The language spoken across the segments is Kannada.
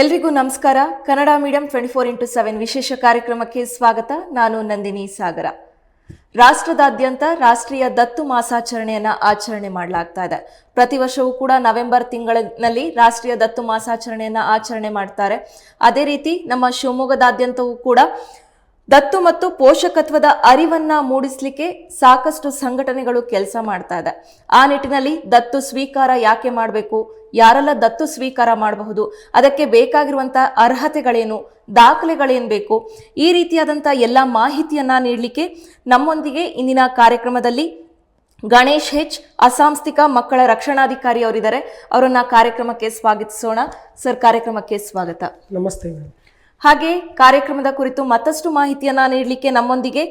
ಎಲ್ರಿಗೂ ನಮಸ್ಕಾರ. Kannada medium twenty four into seven ವಿಶೇಷ ಕಾರ್ಯಕ್ರಮಕ್ಕೆ ಸ್ವಾಗತ. ನಾನು ನಂದಿನಿ ಸಾಗರ. ರಾಷ್ಟ್ರದಾದ್ಯಂತ ರಾಷ್ಟ್ರೀಯ ದತ್ತು ಮಾಸಾಚರಣೆಯನ್ನ ಆಚರಣೆ ಮಾಡಲಾಗ್ತಾ ಇದೆ. ಪ್ರತಿ ವರ್ಷವೂ ಕೂಡ ನವೆಂಬರ್ ತಿಂಗಳಿನಲ್ಲಿ ರಾಷ್ಟ್ರೀಯ ದತ್ತು ಮಾಸಾಚರಣೆಯನ್ನ ಆಚರಣೆ ಮಾಡ್ತಾರೆ. ಅದೇ ರೀತಿ ನಮ್ಮ ಶಿವಮೊಗ್ಗದಾದ್ಯಂತವೂ ಕೂಡ ದತ್ತು ಮತ್ತು ಪೋಷಕತ್ವದ ಅರಿವನ್ನ ಮೂಡಿಸ್ಲಿಕ್ಕೆ ಸಾಕಷ್ಟು ಸಂಘಟನೆಗಳು ಕೆಲಸ ಮಾಡ್ತಾ ಇದೆ. ಆ ನಿಟ್ಟಿನಲ್ಲಿ ದತ್ತು ಸ್ವೀಕಾರ ಯಾಕೆ ಮಾಡಬೇಕು? ಯಾರೆಲ್ಲ ದತ್ತು ಸ್ವೀಕಾರ ಮಾಡಬಹುದು? ಅದಕ್ಕೆ ಬೇಕಾಗಿರುವಂತ ಅರ್ಹತೆಗಳೇನು? ದಾಖಲೆಗಳೇನು ಬೇಕು? ಈ ರೀತಿಯಾದಂಥ ಎಲ್ಲ ಮಾಹಿತಿಯನ್ನ ನೀಡಲಿಕ್ಕೆ ನಮ್ಮೊಂದಿಗೆ ಇಂದಿನ ಕಾರ್ಯಕ್ರಮದಲ್ಲಿ ಗಣೇಶ್ ಹೆಚ್, ಅಸಾಂಸ್ಥಿಕ ಮಕ್ಕಳ ರಕ್ಷಣಾಧಿಕಾರಿ ಅವರಿದ್ದಾರೆ. ಅವರನ್ನ ಕಾರ್ಯಕ್ರಮಕ್ಕೆ ಸ್ವಾಗತಿಸೋಣ. ಸರ್, ಕಾರ್ಯಕ್ರಮಕ್ಕೆ ಸ್ವಾಗತ. ನಮಸ್ತೆ ಹಾಗೆ ಕಾರ್ಯಕ್ರಮದ ಕುರಿತು ಮತ್ತಷ್ಟು ಮಾಹಿತಿಯನ್ನ ನೀಡಲಿಕ್ಕೆ ನಮ್ಮೊಂದಿಗೆ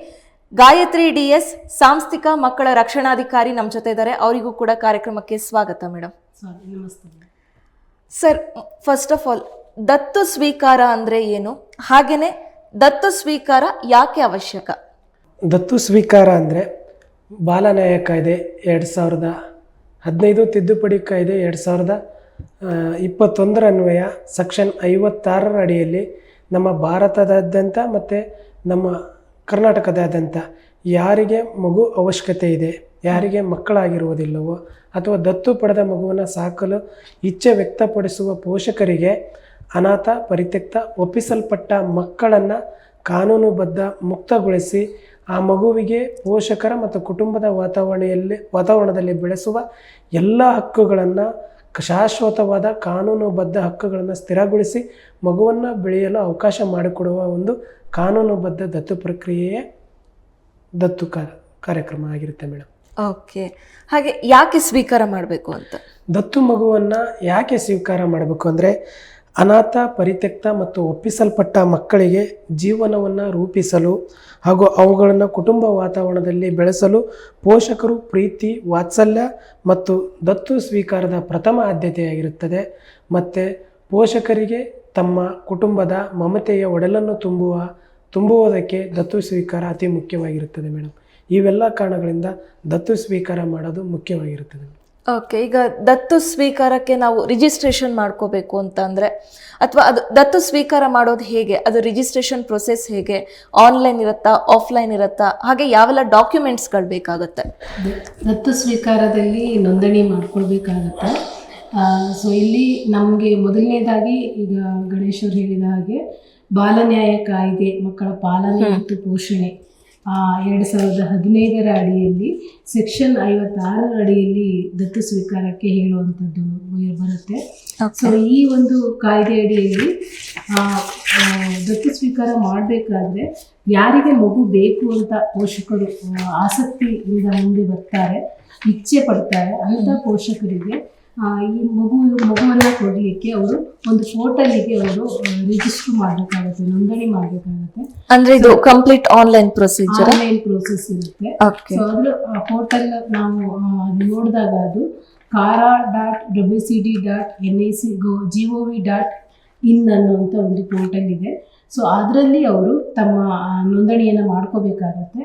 ಗಾಯತ್ರಿ ಡಿ ಎಸ್ ಸಾಂಸ್ಥಿಕ ಮಕ್ಕಳ ರಕ್ಷಣಾಧಿಕಾರಿ ನಮ್ಮ ಜೊತೆ ಇದ್ದಾರೆ. ಅವರಿಗೂ ಕೂಡ ಕಾರ್ಯಕ್ರಮಕ್ಕೆ ಸ್ವಾಗತ ಮೇಡಮ್ ಸಾರಿ ನಮಸ್ತೆ. ಸರ್ ಫಸ್ಟ್ ಆಫ್ ಆಲ್ ದತ್ತು ಸ್ವೀಕಾರ ಅಂದ್ರೆ ಏನು? ಹಾಗೇನೆ ದತ್ತು ಸ್ವೀಕಾರ ಯಾಕೆ ಅವಶ್ಯಕ? ದತ್ತು ಸ್ವೀಕಾರ ಅಂದರೆ ಬಾಲನ್ಯಾಯ ಕಾಯ್ದೆ ಎರಡು ಸಾವಿರದ ಹದಿನೈದು ತಿದ್ದುಪಡಿ ಕಾಯ್ದೆ ಎರಡು ಸಾವಿರದ ಇಪ್ಪತ್ತೊಂದರ ಅನ್ವಯ ಸೆಕ್ಷನ್ ಐವತ್ತಾರರ ಅಡಿಯಲ್ಲಿ ನಮ್ಮ ಭಾರತದಾದ್ಯಂತ ಮತ್ತು ನಮ್ಮ ಕರ್ನಾಟಕದಾದ್ಯಂತ ಯಾರಿಗೆ ಮಗು ಅವಶ್ಯಕತೆ ಇದೆ, ಯಾರಿಗೆ ಮಕ್ಕಳಾಗಿರುವುದಿಲ್ಲವೋ ಅಥವಾ ದತ್ತು ಪಡೆದ ಮಗುವನ್ನು ಸಾಕಲು ಇಚ್ಛೆ ವ್ಯಕ್ತಪಡಿಸುವ ಪೋಷಕರಿಗೆ ಅನಾಥ, ಪರಿತ್ಯಕ್ತ, ಒಪ್ಪಿಸಲ್ಪಟ್ಟ ಮಕ್ಕಳನ್ನು ಕಾನೂನುಬದ್ಧ ಮುಕ್ತಗೊಳಿಸಿ ಆ ಮಗುವಿಗೆ ಪೋಷಕರ ಮತ್ತು ಕುಟುಂಬದ ವಾತಾವರಣೆಯಲ್ಲಿ, ವಾತಾವರಣದಲ್ಲಿ ಬೆಳೆಸುವ ಎಲ್ಲ ಹಕ್ಕುಗಳನ್ನು ಶಾಶ್ವತವಾದ ಕಾನೂನುಬದ್ಧ ಹಕ್ಕುಗಳನ್ನು ಸ್ಥಿರಗೊಳಿಸಿ ಮಗುವನ್ನು ಬೆಳೆಯಲು ಅವಕಾಶ ಮಾಡಿಕೊಡುವ ಒಂದು ಕಾನೂನುಬದ್ಧ ದತ್ತು ಪ್ರಕ್ರಿಯೆಯೇ ದತ್ತು ಕಾ ಕಾರ್ಯಕ್ರಮ ಆಗಿರುತ್ತೆ ಮೇಡಮ್ ಓಕೆ. ಹಾಗೆ ಯಾಕೆ ಸ್ವೀಕಾರ ಮಾಡಬೇಕು ಅಂತ? ದತ್ತು ಮಗುವನ್ನು ಯಾಕೆ ಸ್ವೀಕಾರ ಮಾಡಬೇಕು ಅಂದರೆ ಅನಾಥ, ಪರಿತ್ಯಕ್ತ ಮತ್ತು ಒಪ್ಪಿಸಲ್ಪಟ್ಟ ಮಕ್ಕಳಿಗೆ ಜೀವನವನ್ನು ರೂಪಿಸಲು ಹಾಗೂ ಅವುಗಳನ್ನು ಕುಟುಂಬ ವಾತಾವರಣದಲ್ಲಿ ಬೆಳೆಸಲು ಪೋಷಕರು ಪ್ರೀತಿ, ವಾತ್ಸಲ್ಯ ಮತ್ತು ದತ್ತು ಸ್ವೀಕಾರದ ಪ್ರಥಮ ಆದ್ಯತೆಯಾಗಿರುತ್ತದೆ. ಮತ್ತು ಪೋಷಕರಿಗೆ ತಮ್ಮ ಕುಟುಂಬದ ಮಮತೆಯ ಒಡಲನ್ನು ತುಂಬುವ, ತುಂಬುವುದಕ್ಕೆ ದತ್ತು ಸ್ವೀಕಾರ ಅತಿ ಮುಖ್ಯವಾಗಿರುತ್ತದೆ ಮೇಡಮ್ ಇವೆಲ್ಲ ಕಾರಣಗಳಿಂದ ದತ್ತು ಸ್ವೀಕಾರ ಮಾಡೋದು ಮುಖ್ಯವಾಗಿರುತ್ತದೆ. ಓಕೆ ಈಗ ದತ್ತು ಸ್ವೀಕಾರಕ್ಕೆ ನಾವು ರಿಜಿಸ್ಟ್ರೇಷನ್ ಮಾಡ್ಕೋಬೇಕು ಅಂತಂದರೆ ಅಂದ್ರೆ ಅಥವಾ ಅದು ದತ್ತು ಸ್ವೀಕಾರ ಮಾಡೋದು ಹೇಗೆ? ಅದು ರಿಜಿಸ್ಟ್ರೇಷನ್ ಪ್ರೊಸೆಸ್ ಹೇಗೆ? ಆನ್ಲೈನ್ ಇರುತ್ತಾ ಆಫ್ಲೈನ್ ಇರುತ್ತಾ? ಹಾಗೆ ಯಾವೆಲ್ಲ ಡಾಕ್ಯುಮೆಂಟ್ಸ್ಗಳು ಬೇಕಾಗುತ್ತೆ? ದತ್ತು ಸ್ವೀಕಾರದಲ್ಲಿ ನೋಂದಣಿ ಮಾಡ್ಕೊಳ್ಬೇಕಾಗುತ್ತೆ. ಸೊ ಇಲ್ಲಿ ನಮಗೆ ಮೊದಲನೇದಾಗಿ ಈಗ ಗಣೇಶ್ ಅವ್ರು ಹೇಳಿದ ಹಾಗೆ ಬಾಲನ್ಯಾಯ ಕಾಯ್ದೆ ಮಕ್ಕಳ ಪಾಲನೆ ಮತ್ತು ಪೋಷಣೆ. ಎರಡು ಸಾವಿರದ ಹದಿನೈದರ ಅಡಿಯಲ್ಲಿ ಸೆಕ್ಷನ್ ಐವತ್ತಾರರ ಅಡಿಯಲ್ಲಿ ದತ್ತು ಸ್ವೀಕಾರಕ್ಕೆ ಹೇಳುವಂಥದ್ದು ಬರುತ್ತೆ. ಸೊ ಈ ಒಂದು ಕಾಯ್ದೆ ಅಡಿಯಲ್ಲಿ ದತ್ತು ಸ್ವೀಕಾರ ಮಾಡಬೇಕಾದ್ರೆ ಯಾರಿಗೆ ಮಗು ಬೇಕು ಅಂತ ಪೋಷಕರು ಆಸಕ್ತಿಯಿಂದ ಮುಂದೆ ಬರ್ತಾರೆ ಇಚ್ಛೆ ಪಡ್ತಾರೆ ಅಂತ ಪೋಷಕರಿಗೆ ಈ ಮಗು ಮಗುವನ್ನು ಕೊಡಲಿಕ್ಕೆ ಅವರು ಒಂದು ಪೋರ್ಟಲ್ಗೆ ಅವರು ರಿಜಿಸ್ಟರ್ ಮಾಡಬೇಕಾಗುತ್ತೆ ನೋಂದಣಿ ಮಾಡಬೇಕಾಗುತ್ತೆ. ಅಂದ್ರೆ ಇದು complete online procedure online process ಇರುತ್ತೆ ಸೊ ಅದ್ರ ಪೋರ್ಟಲ್ ನಾವು ನೋಡಿದಾಗ ಅದು CARA dot W C D dot N I C gov G O V dot in ಅನ್ನುವಂಥ ಒಂದು ಪೋರ್ಟಲ್ ಇದೆ. ಸೊ ಅದರಲ್ಲಿ ಅವರು ತಮ್ಮ ಆ, ನೋಂದಣಿಯನ್ನು ಮಾಡ್ಕೋಬೇಕಾಗತ್ತೆ.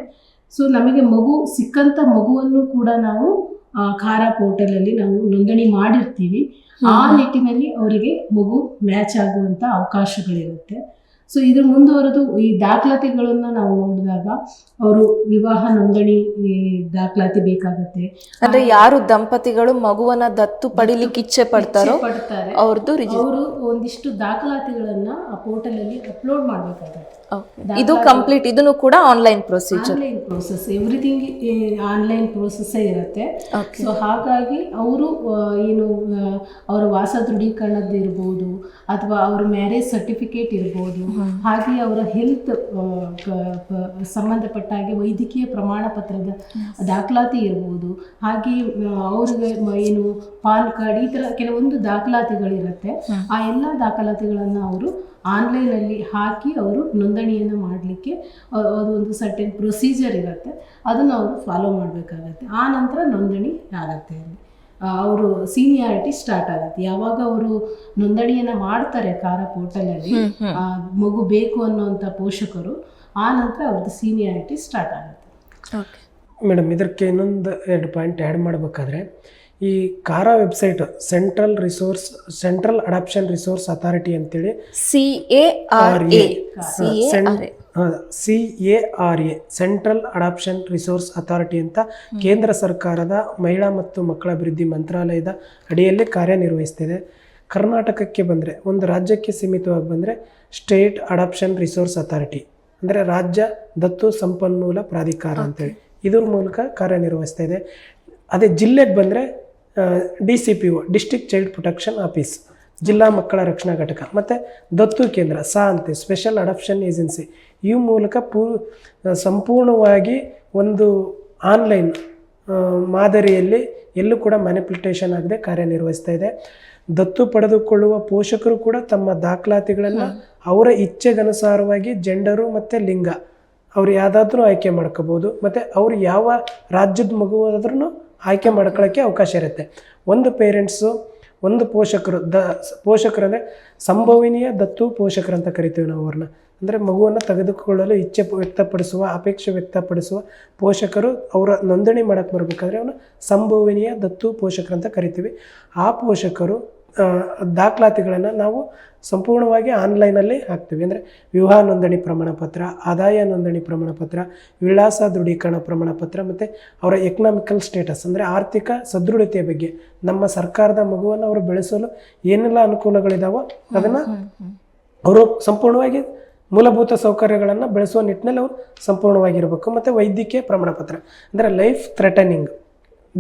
ಸೊ ನಮಗೆ ಮಗು ಸಿಕ್ಕಂಥ ಮಗುವನ್ನು ಕೂಡ ನಾವು ಆ, ಖಾರ ಪೋರ್ಟಲಲ್ಲಿ ನಾವು ನೋಂದಣಿ ಮಾಡಿರ್ತೀವಿ. ಆ ನಿಟ್ಟಿನಲ್ಲಿ ಅವರಿಗೆ ಮಗು ಮ್ಯಾಚ್ ಆಗುವಂಥ ಅವಕಾಶಗಳಿರುತ್ತೆ. ಸೊ ಇದ್ರ ಮುಂದುವರೆದು ಈ ದಾಖಲಾತಿಗಳನ್ನು ನಾವು ನೋಡಿದಾಗ ಅವರು ವಿವಾಹ ನೋಂದಣಿ ದಾಖಲಾತಿ ಬೇಕಾಗತ್ತೆ. ಅಂದ್ರೆ ಯಾರು ದಂಪತಿಗಳು ಮಗುವನ್ನ ದತ್ತು ಪಡಿಲಿಕ್ಕೆ ಇಚ್ಛೆ ಪಡ್ತಾರೋ ಪಡ್ತಾರೆ. ಅವ್ರದ್ದು ಅವರು ಒಂದಿಷ್ಟು ದಾಖಲಾತಿಗಳನ್ನ ಆ ಪೋರ್ಟಲ್ ಅಲ್ಲಿ ಅಪ್ಲೋಡ್ ಮಾಡಬೇಕಾಗತ್ತೆ. ಇದು ಕಂಪ್ಲೀಟ್ ಇದನ್ನು ಕೂಡ online procedure online process everything online ಪ್ರೋಸೆಸ್ಸೇ ಇರುತ್ತೆ. ಸೊ ಹಾಗಾಗಿ ಅವರು ಏನು ಅವರ ವಾಸ ದೃಢೀಕರಣದ್ದು ಇರ್ಬೋದು ಅಥವಾ ಅವ್ರ ಮ್ಯಾರೇಜ್ ಸರ್ಟಿಫಿಕೇಟ್ ಇರ್ಬೋದು ಹಾಗೆ ಅವರ ಹೆಲ್ತ್ ಸಂಬಂಧಪಟ್ಟ ಹಾಗೆ ವೈದ್ಯಕೀಯ ಪ್ರಮಾಣ ಪತ್ರದ ದಾಖಲಾತಿ ಇರ್ಬೋದು. ಹಾಗೆ ಅವ್ರಿಗೆ ಏನು ಪಾನ್ ಕಾರ್ಡ್ ಈ ಥರ ಕೆಲವೊಂದು ದಾಖಲಾತಿಗಳಿರುತ್ತೆ. ಆ ಎಲ್ಲ ದಾಖಲಾತಿಗಳನ್ನು ಅವರು ಆನ್ಲೈನಲ್ಲಿ ಹಾಕಿ ಅವರು ನೋಂದಣಿಯನ್ನು ಮಾಡಲಿಕ್ಕೆ ಅದು ಒಂದು ಸರ್ಟೆನ್ ಪ್ರೊಸೀಜರ್ ಇರುತ್ತೆ. ಅದನ್ನು ಅವರು ಫಾಲೋ ಮಾಡಬೇಕಾಗತ್ತೆ. ಆ ನಂತರ ನೋಂದಣಿ ಆಗತ್ತೆ ಅಲ್ಲಿ. ಅವರು ಸೀನಿಯಾರಿಟಿ ಸ್ಟಾರ್ಟ್ ಆಗುತ್ತೆ. ಯಾವಾಗ ಅವರು ನೋಂದಣಿಯನ್ನು ಮಾಡ್ತಾರೆ ಕಾರ ಪೋರ್ಟಲಲ್ಲಿ ಮಗು ಬೇಕು ಅನ್ನೋಂಥ ಪೋಷಕರು ಆ ನಂತರ ಅವ್ರದ್ದು ಸೀನಿಯಾರಿಟಿ ಸ್ಟಾರ್ಟ್ ಆಗುತ್ತೆ. ಓಕೆ ಮೇಡಮ್ ಇದಕ್ಕೆ ಇನ್ನೊಂದು ಎರಡು ಪಾಯಿಂಟ್ ಆ್ಯಡ್ ಮಾಡಬೇಕಾದ್ರೆ ಈ CARA website central resource central adoption resource authority ಅಂತೇಳಿ C A R A C A R A C A R A central adoption resource authority ಅಂತ ಕೇಂದ್ರ ಸರ್ಕಾರದ ಮಹಿಳಾ ಮತ್ತು ಮಕ್ಕಳ ಅಭಿವೃದ್ಧಿ ಮಂತ್ರಾಲಯದ ಅಡಿಯಲ್ಲಿ ಕಾರ್ಯನಿರ್ವಹಿಸ್ತಿದೆ. ಕರ್ನಾಟಕಕ್ಕೆ ಬಂದರೆ ಒಂದು ರಾಜ್ಯಕ್ಕೆ ಸೀಮಿತವಾಗಿ ಬಂದರೆ ಸ್ಟೇಟ್ ಅಡಾಪ್ಷನ್ ರಿಸೋರ್ಸ್ ಅಥಾರಿಟಿ ಅಂದರೆ ರಾಜ್ಯ ದತ್ತು ಸಂಪನ್ಮೂಲ ಪ್ರಾಧಿಕಾರ ಅಂತೇಳಿ. ಇದ್ರ ಮೂಲಕ ಕಾರ್ಯನಿರ್ವಹಿಸ್ತಾ ಇದೆ. ಅದೇ ಜಿಲ್ಲೆಗೆ ಬಂದರೆ D C P O district child protection office ಜಿಲ್ಲಾ ಮಕ್ಕಳ ರಕ್ಷಣಾ ಘಟಕ. ಮತ್ತು ದತ್ತು ಕೇಂದ್ರ ಸಾ ಅಂತೆ ಸ್ಪೆಷಲ್ ಅಡಾಪ್ಷನ್ ಏಜೆನ್ಸಿ. ಈ ಮೂಲಕ ಪೂ ಸಂಪೂರ್ಣವಾಗಿ ಒಂದು ಆನ್ಲೈನ್ ಮಾದರಿಯಲ್ಲಿ ಎಲ್ಲೂ ಕೂಡ ಮ್ಯಾನಿಪ್ಯುಲೇಷನ್ ಆಗದೆ ಕಾರ್ಯನಿರ್ವಹಿಸ್ತಾ ಇದೆ. ದತ್ತು ಪಡೆದುಕೊಳ್ಳುವ ಪೋಷಕರು ಕೂಡ ತಮ್ಮ ದಾಖಲಾತಿಗಳನ್ನು ಅವರ ಇಚ್ಛೆಗನುಸಾರವಾಗಿ ಜೆಂಡರು ಮತ್ತು ಲಿಂಗ ಅವ್ರು ಯಾವುದಾದ್ರೂ ಆಯ್ಕೆ ಮಾಡ್ಕೋಬೋದು. ಮತ್ತು ಅವ್ರು ಯಾವ ರಾಜ್ಯದ ಮಗುವಾದ್ರೂ ಆಯ್ಕೆ ಮಾಡ್ಕೊಳ್ಳೋಕ್ಕೆ ಅವಕಾಶ ಇರುತ್ತೆ. ಒಂದು ಪೇರೆಂಟ್ಸು ಒಂದು ಪೋಷಕರು, ದ, ಪೋಷಕರು ಅಂದರೆ ಸಂಭವನೀಯ ದತ್ತು ಪೋಷಕರು ಅಂತ ಕರಿತೀವಿ ನಾವು ಅವ್ರನ್ನ. ಅಂದರೆ ಮಗುವನ್ನು ತೆಗೆದುಕೊಳ್ಳಲು ಇಚ್ಛೆ ವ್ಯಕ್ತಪಡಿಸುವ, ಅಪೇಕ್ಷೆ ವ್ಯಕ್ತಪಡಿಸುವ ಪೋಷಕರು ಅವರ ನೋಂದಣಿ ಮಾಡೋಕ್ಕೆ ಬರಬೇಕಾದ್ರೆ ಅವನು ಸಂಭವನೀಯ ದತ್ತು ಪೋಷಕರು ಅಂತ ಕರಿತೀವಿ. ಆ ಪೋಷಕರು ದಾಖಲಾತಿಗಳನ್ನು ನಾವು ಸಂಪೂರ್ಣವಾಗಿ ಆನ್ಲೈನಲ್ಲಿ ಹಾಕ್ತೀವಿ. ಅಂದರೆ ವಿವಾಹ ನೋಂದಣಿ ಪ್ರಮಾಣ ಪತ್ರ ಆದಾಯ ನೋಂದಣಿ ಪ್ರಮಾಣ ಪತ್ರ ವಿಳಾಸ ದೃಢೀಕರಣ ಪ್ರಮಾಣ ಪತ್ರ ಮತ್ತು ಅವರ ಎಕನಾಮಿಕಲ್ ಸ್ಟೇಟಸ್ ಅಂದರೆ ಆರ್ಥಿಕ ಸದೃಢತೆಯ ಬಗ್ಗೆ ನಮ್ಮ ಸರ್ಕಾರದ ಮಗುವನ್ನು ಅವರು ಬೆಳೆಸಲು ಏನೆಲ್ಲ ಅನುಕೂಲಗಳಿದಾವೋ ಅದನ್ನು ಅವರು ಸಂಪೂರ್ಣವಾಗಿ ಮೂಲಭೂತ ಸೌಕರ್ಯಗಳನ್ನು ಬೆಳೆಸುವ ನಿಟ್ಟಿನಲ್ಲಿ ಅವರು ಸಂಪೂರ್ಣವಾಗಿರಬೇಕು. ಮತ್ತು ವೈದ್ಯಕೀಯ ಪ್ರಮಾಣಪತ್ರ ಅಂದರೆ ಲೈಫ್ ಥ್ರೆಟನಿಂಗ್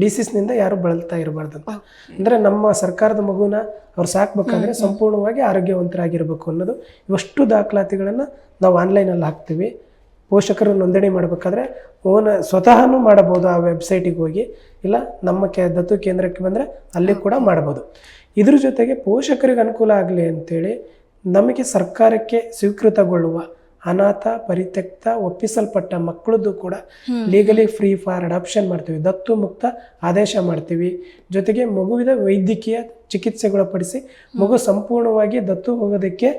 ಡಿಸೀಸ್ನಿಂದ ಯಾರು ಬಳಲ್ತಾ ಇರಬಾರ್ದಂತ. ಅಂದರೆ ನಮ್ಮ ಸರ್ಕಾರದ ಮಗುನ ಅವ್ರು ಸಾಕ್ಬೇಕಾದ್ರೆ ಸಂಪೂರ್ಣವಾಗಿ ಆರೋಗ್ಯವಂತರಾಗಿರಬೇಕು ಅನ್ನೋದು ಇವಷ್ಟು ದಾಖಲಾತಿಗಳನ್ನು ನಾವು ಆನ್ಲೈನಲ್ಲಿ ಹಾಕ್ತೀವಿ. ಪೋಷಕರು ನೋಂದಣಿ ಮಾಡಬೇಕಾದ್ರೆ ಓನ ಸ್ವತಃನೂ ಮಾಡಬಹುದು ಆ ವೆಬ್ಸೈಟಿಗೆ ಹೋಗಿ. ಇಲ್ಲ ನಮ್ಮ ಕೆ ದತ್ತು ಕೇಂದ್ರಕ್ಕೆ ಬಂದರೆ ಅಲ್ಲಿ ಕೂಡ ಮಾಡ್ಬೋದು ಇದ್ರ ಜೊತೆಗೆ ಪೋಷಕರಿಗೆ ಅನುಕೂಲ ಆಗಲಿ ಅಂತೇಳಿ ನಮಗೆ ಸರ್ಕಾರಕ್ಕೆ ಸ್ವೀಕೃತಗೊಳ್ಳುವ ಅನಾಥ ಪರಿತ್ಯಕ್ತ ಒಪ್ಪಿಸಲ್ಪಟ್ಟ ಮಕ್ಕಳದ್ದು ಕೂಡ ಲೀಗಲಿ ಫ್ರೀ ಫಾರ್ ಅಡಾಪ್ಷನ್ ಮಾಡ್ತೀವಿ. ದತ್ತು ಮುಕ್ತ ಆದೇಶ ಮಾಡ್ತೀವಿ. ಜೊತೆಗೆ ಮಗುವಿನ ವೈದ್ಯಕೀಯ ಚಿಕಿತ್ಸೆಗೊಳಪಡಿಸಿ ಮಗು ಸಂಪೂರ್ಣವಾಗಿ ದತ್ತು ಹೋಗೋದಕ್ಕೆ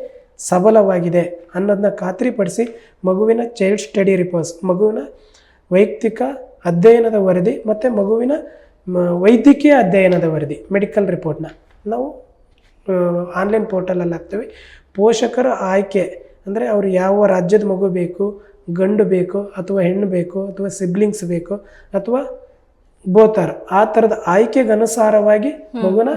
ಸಬಲವಾಗಿದೆ ಅನ್ನೋದನ್ನ ಖಾತ್ರಿಪಡಿಸಿ ಮಗುವಿನ ಚೈಲ್ಡ್ ಸ್ಟಡಿ ರಿಪೋರ್ಟ್ಸ್ ಮಗುವಿನ ವೈಯಕ್ತಿಕ ಅಧ್ಯಯನದ ವರದಿ ಮತ್ತು ಮಗುವಿನ ವೈದ್ಯಕೀಯ ಅಧ್ಯಯನದ ವರದಿ ಮೆಡಿಕಲ್ ರಿಪೋರ್ಟ್ನ ನಾವು ಆನ್ಲೈನ್ ಪೋರ್ಟಲಲ್ಲಿ ಹಾಕ್ತೀವಿ. ಪೋಷಕರ ಆಯ್ಕೆ ಅಂದರೆ ಅವರು ಯಾವ ರಾಜ್ಯದ ಮಗು ಬೇಕು ಗಂಡು ಬೇಕು ಅಥವಾ ಹೆಣ್ಣು ಬೇಕು ಅಥವಾ ಸಿಬ್ಲಿಂಗ್ಸ್ ಬೇಕು ಅಥವಾ ಬೋತಾರ್ ಆ ಥರದ ಆಯ್ಕೆಗೆ ಅನುಸಾರವಾಗಿ ಮಗುನ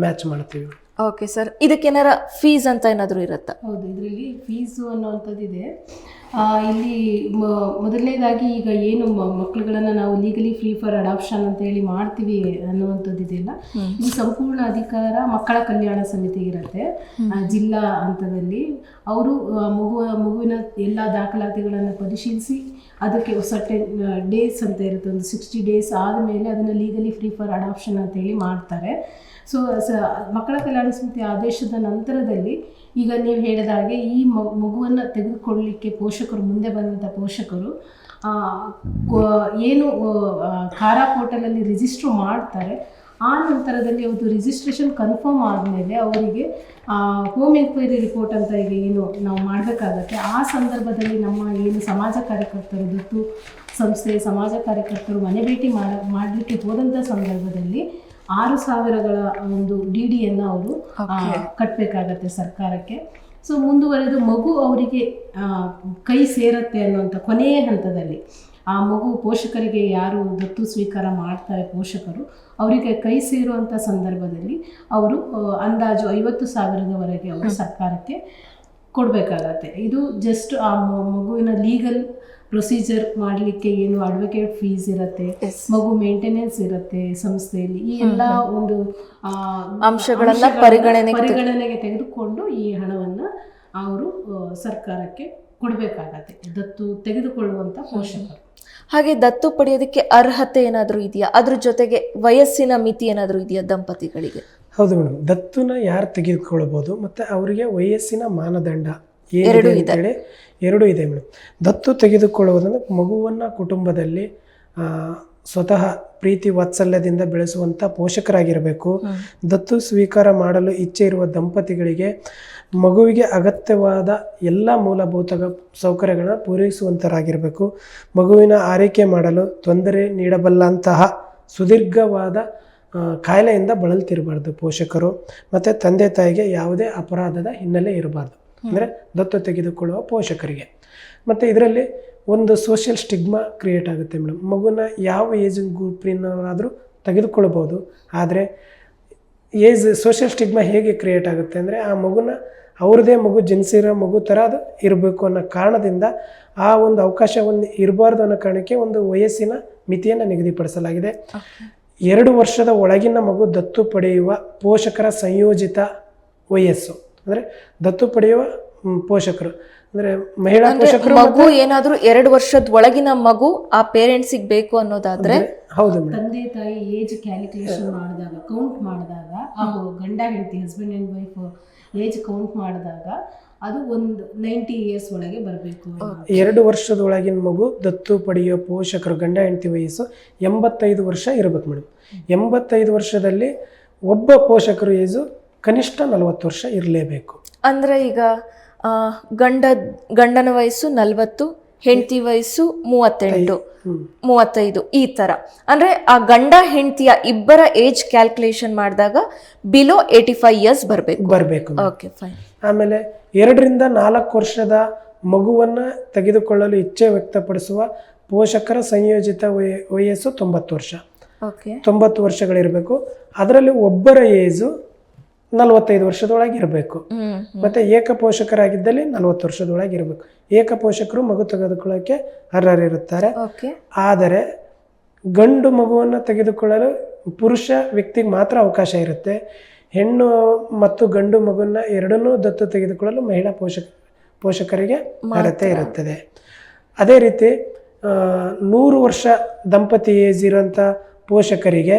ಮ್ಯಾಚ್ ಮಾಡ್ತೀವಿ. ಓಕೆ ಸರ್ ಇದಕ್ಕೇನಾರ ಫೀಸ್ ಅಂತ ಏನಾದರೂ ಇರುತ್ತಾ? ಹೌದು ಇದರಲ್ಲಿ ಫೀಸು ಅನ್ನುವಂಥದ್ದಿದೆ. ಆ, ಇಲ್ಲಿ ಮ- ಮೊದಲನೇದಾಗಿ ಈಗ ಏನು ಮಕ್ಕಳುಗಳನ್ನು ನಾವು ಲೀಗಲಿ ಫ್ರೀ ಫಾರ್ ಅಡಾಪ್ಷನ್ ಅಂತ ಹೇಳಿ ಮಾಡ್ತೀವಿ ಅನ್ನುವಂಥದ್ದು ಇದೆಯಲ್ಲ ಇದು ಸಂಪೂರ್ಣ ಅಧಿಕಾರ ಮಕ್ಕಳ ಕಲ್ಯಾಣ ಸಮಿತಿ ಇರುತ್ತೆ. ಜಿಲ್ಲಾ ಹಂತದಲ್ಲಿ. ಅವರು ಮಗುವ ಮಗುವಿನ ಎಲ್ಲ ದಾಖಲಾತಿಗಳನ್ನು ಪರಿಶೀಲಿಸಿ ಅದಕ್ಕೆ ಸರ್ಟೆನ್ ಡೇಸ್ ಅಂತ ಇರುತ್ತೆ, ಒಂದು ಸಿಕ್ಸ್ಟಿ ಡೇಸ್ ಆದಮೇಲೆ ಅದನ್ನು ಲೀಗಲಿ ಫ್ರೀ ಫಾರ್ ಅಡಾಪ್ಷನ್ ಅಂತ ಹೇಳಿ ಮಾಡ್ತಾರೆ. ಸೊ ಸ, ಮಕ್ಕಳ ಕಲ್ಯಾಣ ಸಮಿತಿ ಆದೇಶದ ನಂತರದಲ್ಲಿ ಈಗ ನೀವು ಹೇಳಿದ ಹಾಗೆ ಈ ಮಗುವನ್ನು ತೆಗೆದುಕೊಳ್ಳಲಿಕ್ಕೆ ಪೋಷಕರು ಮುಂದೆ ಬಂದಂಥ ಪೋಷಕರು ಏನು ಖಾರಾ ಪೋರ್ಟಲಲ್ಲಿ ರಿಜಿಸ್ಟ್ರ್ ಮಾಡ್ತಾರೆ ಆ ನಂತರದಲ್ಲಿ ಅವರು ರಿಜಿಸ್ಟ್ರೇಷನ್ ಕನ್ಫರ್ಮ್ ಆದಮೇಲೆ ಅವರಿಗೆ ಹೋಮ್ ಎಂಕ್ವೈರಿ ರಿಪೋರ್ಟ್ ಅಂತ ಈಗ ಏನು ನಾವು ಮಾಡಬೇಕಾಗತ್ತೆ. ಆ ಸಂದರ್ಭದಲ್ಲಿ ನಮ್ಮ ಏನು ಸಮಾಜ ಕಾರ್ಯಕರ್ತರು ದತ್ತು ಸಂಸ್ಥೆ ಸಮಾಜ ಕಾರ್ಯಕರ್ತರು ಮನೆ ಭೇಟಿ ಮಾಡ ಮಾಡಲಿಕ್ಕೆ ಹೋದಂಥ ಸಂದರ್ಭದಲ್ಲಿ ಆರು ಸಾವಿರಗಳ ಒಂದು ಡಿ ಡಿಯನ್ನು ಅವರು ಕಟ್ಟಬೇಕಾಗತ್ತೆ ಸರ್ಕಾರಕ್ಕೆ. ಸೊ ಮುಂದುವರೆದು ಮಗು ಅವರಿಗೆ ಕೈ ಸೇರತ್ತೆ ಅನ್ನುವಂಥ ಕೊನೆಯ ಹಂತದಲ್ಲಿ. ಆ ಮಗು ಪೋಷಕರಿಗೆ ಯಾರು ದತ್ತು ಸ್ವೀಕಾರ ಮಾಡ್ತಾರೆ ಪೋಷಕರು ಅವರಿಗೆ ಕೈ ಸೇರುವಂಥ ಸಂದರ್ಭದಲ್ಲಿ ಅವರು ಅಂದಾಜು ಐವತ್ತು ಸಾವಿರದವರೆಗೆ ಅವರು ಸರ್ಕಾರಕ್ಕೆ ಕೊಡಬೇಕಾಗತ್ತೆ. ಇದು ಜಸ್ಟ್ ಆ ಮಗುವಿನ ಲೀಗಲ್ ಪ್ರೊಸೀಜರ್ ಮಾಡಲಿಕ್ಕೆ ಏನು ಅಡ್ವೊಕೇಟ್ ಫೀಸ್ ಇರುತ್ತೆ ಮಗು ಮೇಂಟೆನೆನ್ಸ್ ಇರುತ್ತೆ ಸಂಸ್ಥೆಯಲ್ಲಿ ಈ ಎಲ್ಲ ಒಂದು ಅಂಶಗಳನ್ನ ಪರಿಗಣನೆಗೆ ತೆಗೆದುಕೊಂಡು ಈ ಹಣವನ್ನು ಅವರು ಸರ್ಕಾರಕ್ಕೆ ಕೊಡಬೇಕಾಗತ್ತೆ. ದತ್ತು ತೆಗೆದುಕೊಳ್ಳುವಂಥ ಪೋಷಕರು. ಹಾಗೆ ದತ್ತು ಪಡೆಯೋದಕ್ಕೆ ಅರ್ಹತೆ ಏನಾದರೂ ಇದೆಯಾ? ಅದ್ರ ಜೊತೆಗೆ ವಯಸ್ಸಿನ ಮಿತಿ ಏನಾದರೂ ಇದೆಯಾ ದಂಪತಿಗಳಿಗೆ? ಹೌದು ಮೇಡಮ್. ದತ್ತುನ ಯಾರು ತೆಗೆದುಕೊಳ್ಬೋದು ಮತ್ತು ಅವರಿಗೆ ವಯಸ್ಸಿನ ಮಾನದಂಡ ಎರಡು ಇದೆ. ಎರಡು ಇದೆ ಮೇಡಮ್. ದತ್ತು ತೆಗೆದುಕೊಳ್ಳುವುದಂದ್ರೆ ಮಗುವನ್ನು ಕುಟುಂಬದಲ್ಲಿ ಸ್ವತಃ ಪ್ರೀತಿ ವಾತ್ಸಲ್ಯದಿಂದ ಬೆಳೆಸುವಂಥ ಪೋಷಕರಾಗಿರಬೇಕು. ದತ್ತು ಸ್ವೀಕಾರ ಮಾಡಲು ಇಚ್ಛೆ ಇರುವ ದಂಪತಿಗಳಿಗೆ ಮಗುವಿಗೆ ಅಗತ್ಯವಾದ ಎಲ್ಲ ಮೂಲಭೂತ ಸೌಕರ್ಯಗಳನ್ನು ಪೂರೈಸುವಂತರಾಗಿರಬೇಕು. ಮಗುವಿನ ಆರೈಕೆ ಮಾಡಲು ತೊಂದರೆ ನೀಡಬಲ್ಲಂತಹ ಸುದೀರ್ಘವಾದ ಕಾಯಿಲೆಯಿಂದ ಬಳಲ್ತಿರಬಾರ್ದು ಪೋಷಕರು. ಮತ್ತು ತಂದೆ ತಾಯಿಗೆ ಯಾವುದೇ ಅಪರಾಧದ ಹಿನ್ನೆಲೆ ಇರಬಾರ್ದು. ಅಂದರೆ ದತ್ತು ತೆಗೆದುಕೊಳ್ಳುವ ಪೋಷಕರಿಗೆ. ಮತ್ತು ಇದರಲ್ಲಿ ಒಂದು ಸೋಷಿಯಲ್ ಸ್ಟಿಗ್ಮಾ ಕ್ರಿಯೇಟ್ ಆಗುತ್ತೆ ಮೇಡಮ್ ಮಗುನ ಯಾವ ಏಜ್ ಗ್ರೂಪಿನವರಾದರೂ ತೆಗೆದುಕೊಳ್ಬೋದು ಆದರೆ ಏಜ್ ಸೋಷಿಯಲ್ ಸ್ಟಿಗ್ಮಾ ಹೇಗೆ ಕ್ರಿಯೇಟ್ ಆಗುತ್ತೆ ಅಂದರೆ ಆ ಮಗುನ ಅವ್ರದೇ ಮಗು ಜನಿಸಿರೋ ಮಗು ಥರ ಅದು ಇರಬೇಕು ಅನ್ನೋ ಕಾರಣದಿಂದ ಆ ಒಂದು ಅವಕಾಶವನ್ನು ಒಂದು ಇರಬಾರ್ದು ಅನ್ನೋ ಕಾರಣಕ್ಕೆ ಒಂದು ವಯಸ್ಸಿನ ಮಿತಿಯನ್ನು ನಿಗದಿಪಡಿಸಲಾಗಿದೆ. ಎರಡು ವರ್ಷದ ಒಳಗಿನ ಮಗು ದತ್ತು ಪಡೆಯುವ ಪೋಷಕರ ಸಂಯೋಜಿತ ವಯಸ್ಸು. ಅಂದರೆ ದತ್ತು ಪಡೆಯುವ ಪೋಷಕರು. ಅಂದರೆ ಮಹಿಳಾ ಪೋಷಕರು ಮಗು ಏನಾದ್ರೂ ಎರಡು ವರ್ಷದ ಒಳಗಿನ ಮಗು ಆ ಪೇರೆಂಟ್ಸಿಗೆ ಬೇಕು ಅನ್ನೋದಾದ್ರೆ ಹೌದು ತಂದೆ ತಾಯಿ ಏಜ್ ಕ್ಯಾಲ್ಕುಲೇಷನ್ ಮಾಡಿದಾಗ ಕೌಂಟ್ ಮಾಡಿದಾಗ ಆ ಗಂಡ ಹೆಂಡತಿ husband and wife age count ಮಾಡಿದಾಗ ಅದು ಒಂದು ನೈಂಟಿ ಇಯರ್ಸ್ ಒಳಗೆ ಬರಬೇಕು ಎರಡು ವರ್ಷದ ಒಳಗಿನ ಮಗು ದತ್ತು ಪಡೆಯುವ ಪೋಷಕರು ಗಂಡ ಹೆಂಡತಿ ವಯಸ್ಸು ಎಂಬತ್ತೈದು ವರ್ಷ ಇರಬೇಕು ಮೇಡಮ್ ಎಂಬತ್ತೈದು ವರ್ಷದಲ್ಲಿ ಒಬ್ಬ ಪೋಷಕರು ಏಜು ಕನಿಷ್ಠ ನಲವತ್ತು ವರ್ಷ ಇರಲೇಬೇಕು. ಅಂದ್ರೆ ಈಗ ಗಂಡ ಗಂಡನ ವಯಸ್ಸು ನಲವತ್ತು ಹೆಂಡತಿ ವಯಸ್ಸು ಮೂವತ್ತೆಂಟು ಮೂವತ್ತೈದು ಈ ಥರ ಅಂದರೆ ಆ ಗಂಡ ಹೆಂಡತಿಯ ಇಬ್ಬರ ಏಜ್ ಕ್ಯಾಲ್ಕುಲೇಷನ್ ಮಾಡಿದಾಗ ಬಿಲೋ ಏಯ್ಟಿ ಫೈವ್ ಇಯರ್ಸ್ ಬರಬೇಕು. ಬರಬೇಕು ಓಕೆ ಫೈನ್ ಆಮೇಲೆ ಎರಡರಿಂದ ನಾಲ್ಕು ವರ್ಷದ ಮಗುವನ್ನು ತೆಗೆದುಕೊಳ್ಳಲು ಇಚ್ಛೆ ವ್ಯಕ್ತಪಡಿಸುವ ಪೋಷಕರ ಸಂಯೋಜಿತ ವಯ ವಯಸ್ಸು ತೊಂಬತ್ತು ವರ್ಷ. ಓಕೆ ತೊಂಬತ್ತು ವರ್ಷಗಳಿರಬೇಕು. ಅದರಲ್ಲಿ ಒಬ್ಬರ ಏಜು ನಲವತ್ತೈದು ವರ್ಷದೊಳಗೆ ಇರಬೇಕು. ಮತ್ತೆ ಏಕ ಪೋಷಕರಾಗಿದ್ದಲ್ಲಿ ನಲವತ್ತು ವರ್ಷದೊಳಗೆ ಇರಬೇಕು. ಏಕ ಪೋಷಕರು ಮಗು ತೆಗೆದುಕೊಳ್ಳೋಕೆ ಅರ್ಹರಿರುತ್ತಾರೆ. ಆದರೆ ಗಂಡು ಮಗುವನ್ನು ತೆಗೆದುಕೊಳ್ಳಲು ಪುರುಷ ವ್ಯಕ್ತಿಗೆ ಮಾತ್ರ ಅವಕಾಶ ಇರುತ್ತೆ. ಹೆಣ್ಣು ಮತ್ತು ಗಂಡು ಮಗುವನ್ನ ಎರಡನ್ನೂ ದತ್ತು ತೆಗೆದುಕೊಳ್ಳಲು ಮಹಿಳಾ ಪೋಷಕ ಪೋಷಕರಿಗೆ ಅರ್ಹತೆ ಇರುತ್ತದೆ. ಅದೇ ರೀತಿ ನೂರು ವರ್ಷ ದಂಪತಿ ಏಜ್ ಇರೋಂಥ ಪೋಷಕರಿಗೆ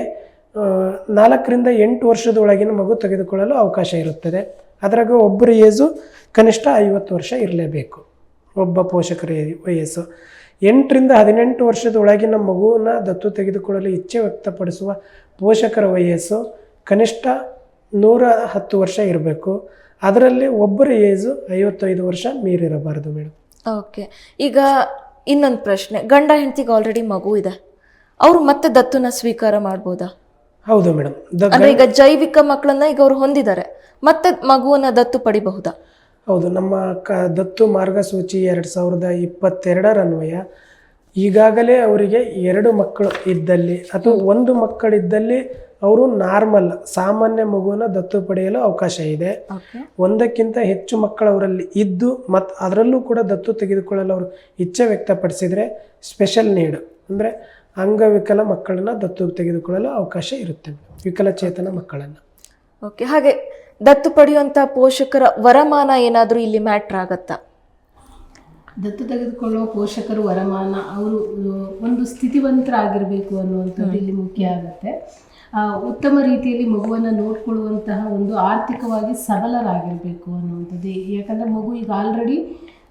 ನಾಲ್ಕರಿಂದ ಎಂಟು ವರ್ಷದ ಒಳಗಿನ ಮಗು ತೆಗೆದುಕೊಳ್ಳಲು ಅವಕಾಶ ಇರುತ್ತದೆ. ಅದರಾಗ ಒಬ್ಬರ ಏಜು ಕನಿಷ್ಠ ಐವತ್ತು ವರ್ಷ ಇರಲೇಬೇಕು. ಒಬ್ಬ ಪೋಷಕರ ವಯಸ್ಸು. ಎಂಟರಿಂದ ಹದಿನೆಂಟು ವರ್ಷದ ಒಳಗಿನ ಮಗುವನ್ನ ದತ್ತು ತೆಗೆದುಕೊಳ್ಳಲು ಇಚ್ಛೆ ವ್ಯಕ್ತಪಡಿಸುವ ಪೋಷಕರ ವಯಸ್ಸು ಕನಿಷ್ಠ ನೂರ ಹತ್ತು ವರ್ಷ ಇರಬೇಕು. ಅದರಲ್ಲಿ ಒಬ್ಬರ ಏಜು ಐವತ್ತೈದು ವರ್ಷ ಮೀರಿರಬಾರದು ಮೇಡಮ್ ಓಕೆ. ಈಗ ಇನ್ನೊಂದು ಪ್ರಶ್ನೆ. ಗಂಡ ಹೆಂಡತಿಗೆ ಆಲ್ರೆಡಿ ಮಗು ಇದೆ. ಅವರು ಮತ್ತೆ ದತ್ತುನ ಸ್ವೀಕಾರ ಮಾಡ್ಬೋದಾ? ಹೌದು ಮೇಡಮ್. ಅಂದ್ರೆ ಈಗ ಜೈವಿಕ ಮಕ್ಕಳನ್ನ ಈಗ ಅವರು ಹೊಂದಿದ್ದಾರೆ. ಮತ್ತೆ ಮಗುವನ್ನ ದತ್ತು ಪಡಿಬಹುದಾ? ಹೌದು ನಮ್ಮ ಕ ದತ್ತು ಮಾರ್ಗಸೂಚಿ ಎರಡು ಸಾವಿರದ ಇಪ್ಪತ್ತೆರಡರನ್ವಯ ಈಗಾಗಲೇ ಅವರಿಗೆ ಎರಡು ಮಕ್ಕಳು ಇದ್ದಲ್ಲಿ ಅಥವಾ ಒಂದು ಮಕ್ಕಳಿದ್ದಲ್ಲಿ ಅವರು ನಾರ್ಮಲ್ ಸಾಮಾನ್ಯ ಮಗುವನ್ನು ದತ್ತು ಪಡೆಯಲು ಅವಕಾಶ ಇದೆ. ಒಂದಕ್ಕಿಂತ ಹೆಚ್ಚು ಮಕ್ಕಳು ಅವರಲ್ಲಿ ಇದ್ದು ಮತ್ತು ಅದರಲ್ಲೂ ಕೂಡ ದತ್ತು ತೆಗೆದುಕೊಳ್ಳಲು ಅವರು ಇಚ್ಛೆ ವ್ಯಕ್ತಪಡಿಸಿದರೆ ಸ್ಪೆಷಲ್ ನೀಡ್ ಅಂದರೆ ಅಂಗವಿಕಲ ಮಕ್ಕಳನ್ನ ದತ್ತು ತೆಗೆದುಕೊಳ್ಳಲು ಅವಕಾಶ ಇರುತ್ತೆ. ವಿಕಲಚೇತನ ಮಕ್ಕಳನ್ನು. ಓಕೆ ಹಾಗೆ ದತ್ತು ಪಡೆಯುವಂಥ ಪೋಷಕರ ವರಮಾನ ಏನಾದರೂ ಇಲ್ಲಿ ಮ್ಯಾಟ್ರ್ ಆಗತ್ತಾ? ದತ್ತು ತೆಗೆದುಕೊಳ್ಳುವ ಪೋಷಕರು ವರಮಾನ ಅವರು ಒಂದು ಸ್ಥಿತಿವಂತರಾಗಿರಬೇಕು ಅನ್ನುವಂಥದ್ದು ಇಲ್ಲಿ ಮುಖ್ಯ ಆಗುತ್ತೆ. ಉತ್ತಮ ರೀತಿಯಲ್ಲಿ ಮಗುವನ್ನು ನೋಡ್ಕೊಳ್ಳುವಂತಹ ಒಂದು ಆರ್ಥಿಕವಾಗಿ ಸಬಲರಾಗಿರಬೇಕು ಅನ್ನುವಂಥದ್ದು. ಯಾಕಂದರೆ ಮಗು ಈಗ ಆಲ್ರೆಡಿ